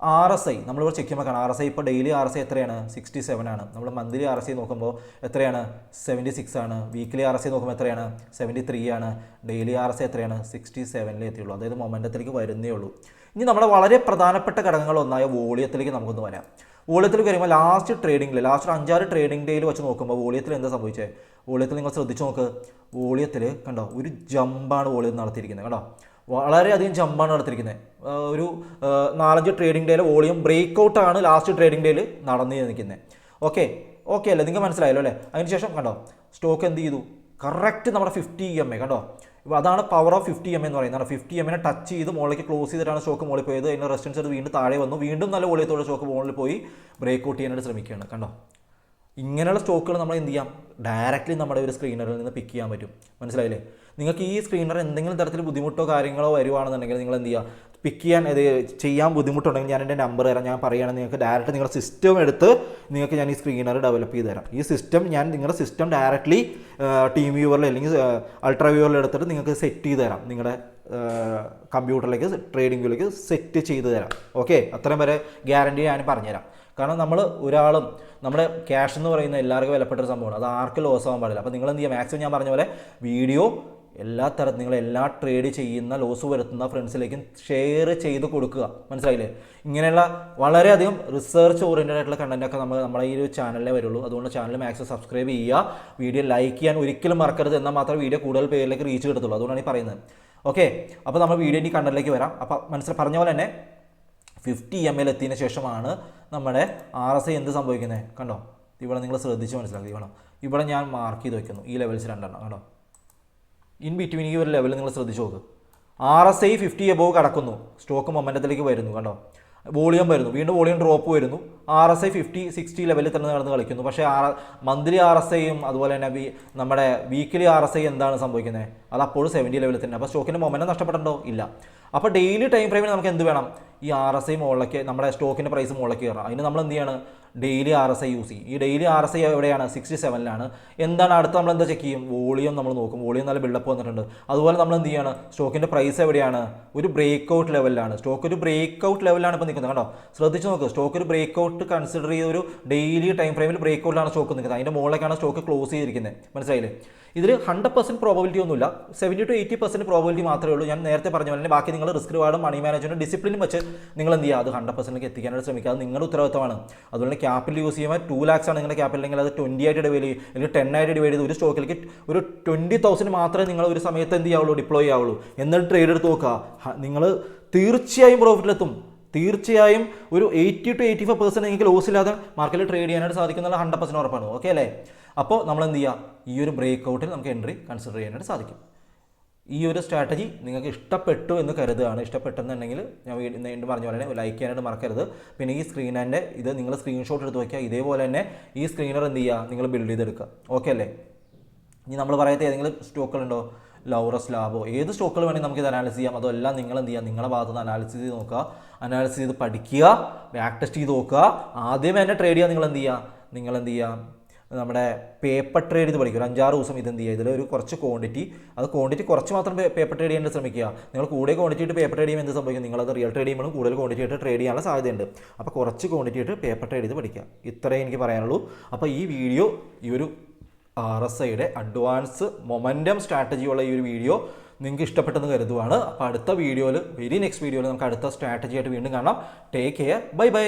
ആർ എസ് ഐ നമ്മളിവിടെ ചെക്ക് ചെയ്യുമ്പോൾ കാണാം. ആർ എസ് ഐ ഇപ്പോൾ ഡെയിലി ആർ എസ് ഐ എത്രയാണ്? സിക്സ്റ്റി സെവൻ ആണ്. നമ്മൾ മന്ത്ലി ആർ എസ് ഐ നോക്കുമ്പോൾ എത്രയാണ്? സെവന്റി സിക്സ് ആണ്. വീക്കിലി ആർ എസ് ഐ നോക്കുമ്പോൾ എത്രയാണ്? സെവന്റി ത്രീ ആണ്. ഡെയിലി ആർ എസ് ഐ എത്രയാണ്? സിക്സ്റ്റി സെവനിലേ എത്തിയുള്ളൂ. അതായത് മൊമെന്റത്തിലേക്ക് വരുന്നേ ഉള്ളൂ. ഇനി നമ്മുടെ വളരെ പ്രധാനപ്പെട്ട ഘടകങ്ങൾ ഒന്നായ വോളിയത്തിലേക്ക് നമുക്കൊന്ന് വരാം. വോളിയത്തിൽ വരുമ്പോൾ ലാസ്റ്റ് ട്രേഡിംഗിൽ ലാസ്റ്റ് അഞ്ചാറ് ട്രേഡിംഗ് ഡേയിൽ വെച്ച് നോക്കുമ്പോൾ വോളിയത്തിൽ എന്താ സംഭവിച്ചത് വോളിയത്തിൽ നിങ്ങൾ ശ്രദ്ധിച്ച് നോക്ക്. വോളിയത്തിൽ കണ്ടോ ഒരു ജമ്പാണ് വോളിയം നടത്തിയിരിക്കുന്നത്. കണ്ടോ? വളരെയധികം ജമ്പാണ് നടത്തിയിരിക്കുന്നത്. ഒരു നാലഞ്ച് ട്രേഡിംഗ് ഡേയിൽ വോളിയം ബ്രേക്ക് ഔട്ടാണ് ലാസ്റ്റ് ട്രേഡിംഗ് ഡേയിൽ നടന്നു നിൽക്കുന്നത്. ഓക്കെ ഓക്കെ അല്ലേ? നിങ്ങൾക്ക് മനസ്സിലായല്ലോ അല്ലേ? അതിനുശേഷം കണ്ടോ? സ്റ്റോക്ക് എന്ത് ചെയ്തു? കറക്റ്റ് നമ്മുടെ ഫിഫ്റ്റി എം എ കണ്ടോ? ഇപ്പോൾ അതാണ് പവർ ഓഫ് ഫിഫ്റ്റി എം എന്ന് പറയുന്നത്. ഫിഫ്റ്റി എമ്മിനെ ടച്ച് ചെയ്ത് മുകളിലേക്ക് ക്ലോസ് ചെയ്തിട്ടാണ് സ്റ്റോക്ക് മുകളിൽ പോയത്. അതിന്റെ റെസിസ്റ്റൻസ് വീണ്ടും താഴെ വന്നു. വീണ്ടും നല്ല വോളിയത്തോടെ സ്റ്റോക്ക് മുകളിൽ പോയി ബ്രേക്ക് ഔട്ട് ചെയ്യാനായിട്ട് ശ്രമിക്കുകയാണ്. കണ്ടോ? ഇങ്ങനെയുള്ള സ്റ്റോക്കുകൾ നമ്മൾ എന്ത് ചെയ്യാം? ഡയറക്റ്റ്ലി നമ്മുടെ ഒരു സ്ക്രീനറിൽ നിന്ന് പിക്ക് ചെയ്യാൻ പറ്റും. മനസ്സിലായില്ലേ? നിങ്ങൾക്ക് ഈ സ്ക്രീനർ എന്തെങ്കിലും തരത്തിൽ ബുദ്ധിമുട്ടോ കാര്യങ്ങളോ വരുവാണെന്നുണ്ടെങ്കിൽ നിങ്ങൾ എന്ത് ചെയ്യുക? പിക്ക് ചെയ്യാൻ ഇത് ചെയ്യാൻ ബുദ്ധിമുട്ടുണ്ടെങ്കിൽ ഞാൻ എന്റെ നമ്പർ തരാം. ഞാൻ പറയുകയാണെങ്കിൽ നിങ്ങൾക്ക് ഡയറക്റ്റ് നിങ്ങളുടെ സിസ്റ്റം എടുത്ത് നിങ്ങൾക്ക് ഞാൻ ഈ സ്ക്രീനർ ഡെവലപ്പ് ചെയ്ത് തരാം. ഈ സിസ്റ്റം ഞാൻ നിങ്ങളുടെ സിസ്റ്റം ഡയറക്റ്റ്ലി ടീം വ്യൂവറിൽ അല്ലെങ്കിൽ അൾട്രാ വ്യൂവറിൽ എടുത്തിട്ട് നിങ്ങൾക്ക് സെറ്റ് ചെയ്ത് തരാം. നിങ്ങളുടെ കമ്പ്യൂട്ടറിലേക്ക് ട്രേഡിംഗിലേക്ക് സെറ്റ് ചെയ്ത് തരാം. ഓക്കെ അത്രയും വരെ ഗ്യാരണ്ടി ഞാൻ പറഞ്ഞുതരാം. കാരണം നമ്മൾ ഒരാളും നമ്മുടെ ക്യാഷ് എന്ന് പറയുന്ന എല്ലാവർക്കും വിലപ്പെട്ട ഒരു സംഭവമാണ്. അത് ആർക്കും ലോസ് ആവാൻ പാടില്ല. അപ്പോൾ നിങ്ങൾ എന്ത് ചെയ്യുക മാക്സിമം ഞാൻ പറഞ്ഞ പോലെ വീഡിയോ എല്ലാ തരത്തിൽ നിങ്ങൾ എല്ലാ ട്രേഡ് ചെയ്യുന്ന ലോസ് വരുത്തുന്ന ഫ്രണ്ട്സിലേക്കും ഷെയർ ചെയ്ത് കൊടുക്കുക. മനസ്സിലായില്ലേ? ഇങ്ങനെയുള്ള വളരെയധികം റിസർച്ച് ഓറിയന്റഡ് ആയിട്ടുള്ള കണ്ടന്റൊക്കെ നമ്മൾ നമ്മുടെ ഈ ഒരു ചാനലിലേ വരുള്ളൂ. അതുകൊണ്ട് ചാനൽ മാക്സിമം സബ്സ്ക്രൈബ് ചെയ്യുക. വീഡിയോ ലൈക്ക് ചെയ്യാൻ ഒരിക്കലും മറക്കരുത് എന്നാൽ മാത്രമേ വീഡിയോ കൂടുതൽ പേരിലേക്ക് റീച്ച് കിട്ടത്തുള്ളൂ. അതുകൊണ്ടാണ് ഈ പറയുന്നത്. ഓക്കെ അപ്പോൾ നമ്മൾ വീഡിയോ ഇനി കണ്ടന്റിലേക്ക് വരാം. അപ്പോൾ മനസ്സിൽ പറഞ്ഞ പോലെ തന്നെ ഫിഫ്റ്റി എം എൽ എത്തിയതിന് ശേഷമാണ് നമ്മുടെ ആർ എസ് ഐ എന്ത് സംഭവിക്കുന്നത് കണ്ടോ? ഇവിടെ നിങ്ങൾ ശ്രദ്ധിച്ച് മനസ്സിലാക്കി കണ്ടോ ഇവിടെ ഞാൻ മാർക്ക് ചെയ്ത് വെക്കുന്നു ഈ ലെവൽസ് രണ്ടെണ്ണം കണ്ടോ? ഇൻ ബിറ്റ്വീൻ ഈ ഒരു ലെവൽ നിങ്ങൾ ശ്രദ്ധിച്ച് നോക്ക്. R S I fifty above കടക്കുന്നു സ്റ്റോക്ക് മൊമെന്റത്തിലേക്ക് വരുന്നു കണ്ടോ? വോളിയം വരുന്നു വീണ്ടും വോളിയം ഡ്രോപ്പ് വരുന്നു. R S I fifty sixty ലെവലിൽ തന്നെ നടന്ന് കളിക്കുന്നു. പക്ഷേ ആർ മന്ത്ലി ആർ എസ് ഐയും അതുപോലെ തന്നെ നമ്മുടെ വീക്കിലി ആർ എസ് ഐ എന്താണ് സംഭവിക്കുന്നത് അത് അപ്പോഴും സെവന്റി ലെവലിൽ തന്നെ. അപ്പോൾ സ്റ്റോക്കിന്റെ മൊമെന്റം നഷ്ടപ്പെട്ടുണ്ടോ ഇല്ല. അപ്പോൾ ഡെയിലി ടൈം ഫ്രെയിമിൽ നമുക്ക് എന്ത് വേണം? ഈ ആർ എസ് ഐ മുകളിലേക്ക് നമ്മുടെ സ്റ്റോക്കിന്റെ പ്രൈസ് മുകളിലേക്ക് കയറണം അതിന് നമ്മൾ എന്ത് ചെയ്യാണ്? Daily R S I use ചെയ്യും. ഈ ഡെയിലി ആർ എസ് ഐ എവിടെയാണ്? സിക്സ്റ്റി സെവനിലാണ് എന്താണ്? അടുത്ത് നമ്മൾ എന്താ ചെക്ക് ചെയ്യും? വോളിയം നമ്മൾ നോക്കും. വോളിയം നല്ല ബിൽഡപ്പ് വന്നിട്ടുണ്ട്. അതുപോലെ നമ്മൾ എന്ത് ചെയ്യാണ്? സ്റ്റോക്കിന്റെ പ്രൈസ് എവിടെയാണ്? ഒരു ബ്രേക്ക് ഔട്ട് ലെവലിലാണ് സ്റ്റോക്ക് ഒരു ബ്രേക്ക് ഔട്ട് ലെവലിലാണ് ഇപ്പോൾ നിൽക്കുന്നത് കേട്ടോ ശ്രദ്ധിച്ച് നോക്കുക സ്റ്റോക്ക് ഒരു ബ്രേക്ക് ഔട്ട് കൺസിഡർ ചെയ്ത ഒരു ഡെയിലി ടൈം ഫ്രെയിമിൽ ബ്രേക്ക് ഔട്ടിലാണ് സ്റ്റോക്ക് നിൽക്കുന്നത്. അതിന്റെ മുകളിലേക്കാണ് സ്റ്റോക്ക് ക്ലോസ് ചെയ്തിരിക്കുന്നത്. മനസ്സിലായില്ലേ? ഇതിൽ ഹൺഡ്രഡ് പെർസെന്റ് പ്രോബിലിറ്റി ഒന്നുമില്ല. Seventy to eighty percent probability മാത്രമേ ഉള്ളൂ. ഞാൻ നേരത്തെ പറഞ്ഞ പോലെ ബാക്കി നിങ്ങൾ റിസ്ക് റിവാർഡും മണി മാനേജ്മെന്റും ഡിസിപ്ലിനും വെച്ച് നിങ്ങൾ എന്ത് ചെയ്യുക? അത് ഹൺഡ്രഡ് പെർസെന്റിലേക്ക് എത്തിക്കാനായിട്ട് ശ്രമിക്കുക. അത് നിങ്ങളുടെ ഉത്തരവാദിത്തമാണ്. അതുകൊണ്ട് ക്യാപിറ്റൽ യൂസ് ചെയ്യുമ്പോൾ ടു ലാക്സ് ആണ് നിങ്ങളുടെ ക്യാപിറ്റൽ അല്ലെങ്കിൽ അത് ട്വന്റി ആയിട്ട് ഡിവൈഡ് ചെയ്യും. അല്ലെങ്കിൽ ടെൻ ആയിട്ട് ഡിവൈഡ് ചെയ്ത് ഒരു സ്റ്റോക്കിലേക്ക് ഒരു ട്വന്റി തൗസൻഡ് മാത്രമേ നിങ്ങൾ ഒരു സമയത്ത് എന്ത് ചെയ്യാവുള്ളൂ ഡിപ്ലോയ് ചെയ്യാവുള്ളൂ. എന്നിട്ട് ട്രേഡ് എടുത്ത് നോക്കുക. നിങ്ങൾ തീർച്ചയായും പ്രോഫിറ്റിലെത്തും തീർച്ചയായും ഒരു eighty to eighty five percent നിങ്ങൾക്ക് ലോസ് ഇല്ലാതെ മാർക്കറ്റിൽ ട്രേഡ് ചെയ്യാനായിട്ട് സാധിക്കുന്നുള്ള ഹൺഡ്രഡ് പെർസെന്റ് ഉറപ്പാണ്. ഓക്കെ അല്ലേ? അപ്പോൾ നമ്മൾ എന്ത് ചെയ്യുക? ഈ ഒരു ബ്രേക്ക് ഔട്ടിൽ നമുക്ക് എൻട്രി കൺസിഡർ ചെയ്യാനായിട്ട് സാധിക്കും. ഈ ഒരു സ്ട്രാറ്റജി നിങ്ങൾക്ക് ഇഷ്ടപ്പെട്ടു എന്ന് കരുതുകയാണ്. ഇഷ്ടപ്പെട്ടെന്നുണ്ടെങ്കിൽ ഞാൻ വീണ്ടും പറഞ്ഞ പോലെ തന്നെ ലൈക്ക് ചെയ്യാനായിട്ട് മറക്കരുത്. പിന്നെ ഈ സ്ക്രീനറിന്റെ ഇത് നിങ്ങൾ സ്ക്രീൻഷോട്ട് എടുത്ത് വയ്ക്കുക ഇതേപോലെ തന്നെ ഈ സ്ക്രീനർ എന്ത് ചെയ്യുക? നിങ്ങൾ ബിൽഡ് ചെയ്തെടുക്കുക. ഓക്കെ അല്ലേ? ഇനി നമ്മൾ പറയാത്ത ഏതെങ്കിലും സ്റ്റോക്കുകളുണ്ടോ ലൗറസ് ലാബോ ഏത് സ്റ്റോക്കുകൾ വേണമെങ്കിൽ നമുക്ക് ഇത് അനാലിസ് ചെയ്യാം. അതെല്ലാം നിങ്ങൾ എന്ത് ചെയ്യുക? നിങ്ങളുടെ ഭാഗത്ത് നിന്ന് അനാലിസിസ് ചെയ്ത് നോക്കുക. അനാലിസിസ് ചെയ്ത് പഠിക്കുക. ബാക്ക് ടെസ്റ്റ് ചെയ്ത് നോക്കുക. ആദ്യം തന്നെ ട്രേഡ് ചെയ്യുക. നിങ്ങൾ എന്ത് ചെയ്യുക? നിങ്ങൾ എന്ത് ചെയ്യുക? നമ്മുടെ പേപ്പർ ട്രേഡ് ചെയ്ത് പഠിക്കും. ഒരു അഞ്ചാറ് ദിവസം ഇത് എന്ത് ചെയ്യുക? ഇതിൽ ഒരു കുറച്ച് ക്വാണ്ടിറ്റി അത് ക്വാണ്ടിറ്റി കുറച്ച് മാത്രം പേപ്പർ ട്രേഡ് ചെയ്യാൻ ശ്രമിക്കുക. നിങ്ങൾ കൂടുതൽ ക്വാണ്ടിറ്റി ആയിട്ട് പേപ്പർ ട്രേഡ് ചെയ്യുമ്പോൾ എന്ത് സംഭവിക്കും? നിങ്ങളത് റിയൽ ട്രേഡ് ചെയ്യുമ്പോഴും കൂടുതൽ ക്വാണ്ടിറ്റി ആയിട്ട് ട്രേഡ് ചെയ്യാനുള്ള സാധ്യതയുണ്ട്. അപ്പോൾ കുറച്ച് ക്വാണ്ടിറ്റി ആയിട്ട് പേപ്പർ ട്രേഡ് ചെയ്ത് പഠിക്കുക. ഇത്രയേ എനിക്ക് പറയാനുള്ളൂ. അപ്പോൾ ഈ വീഡിയോ ഈ ഒരു ആർ എസ് ഐയുടെ അഡ്വാൻസ് മൊമെന്റം സ്ട്രാറ്റജിയുള്ള ഈ ഒരു വീഡിയോ നിങ്ങൾക്ക് ഇഷ്ടപ്പെട്ടെന്ന് കരുതുവാണ്. അപ്പോൾ അടുത്ത വീഡിയോയിൽ വെരി നെക്സ്റ്റ് വീഡിയോയിൽ നമുക്ക് അടുത്ത സ്ട്രാറ്റജി ആയിട്ട് വീണ്ടും കാണാം. Take care bye bye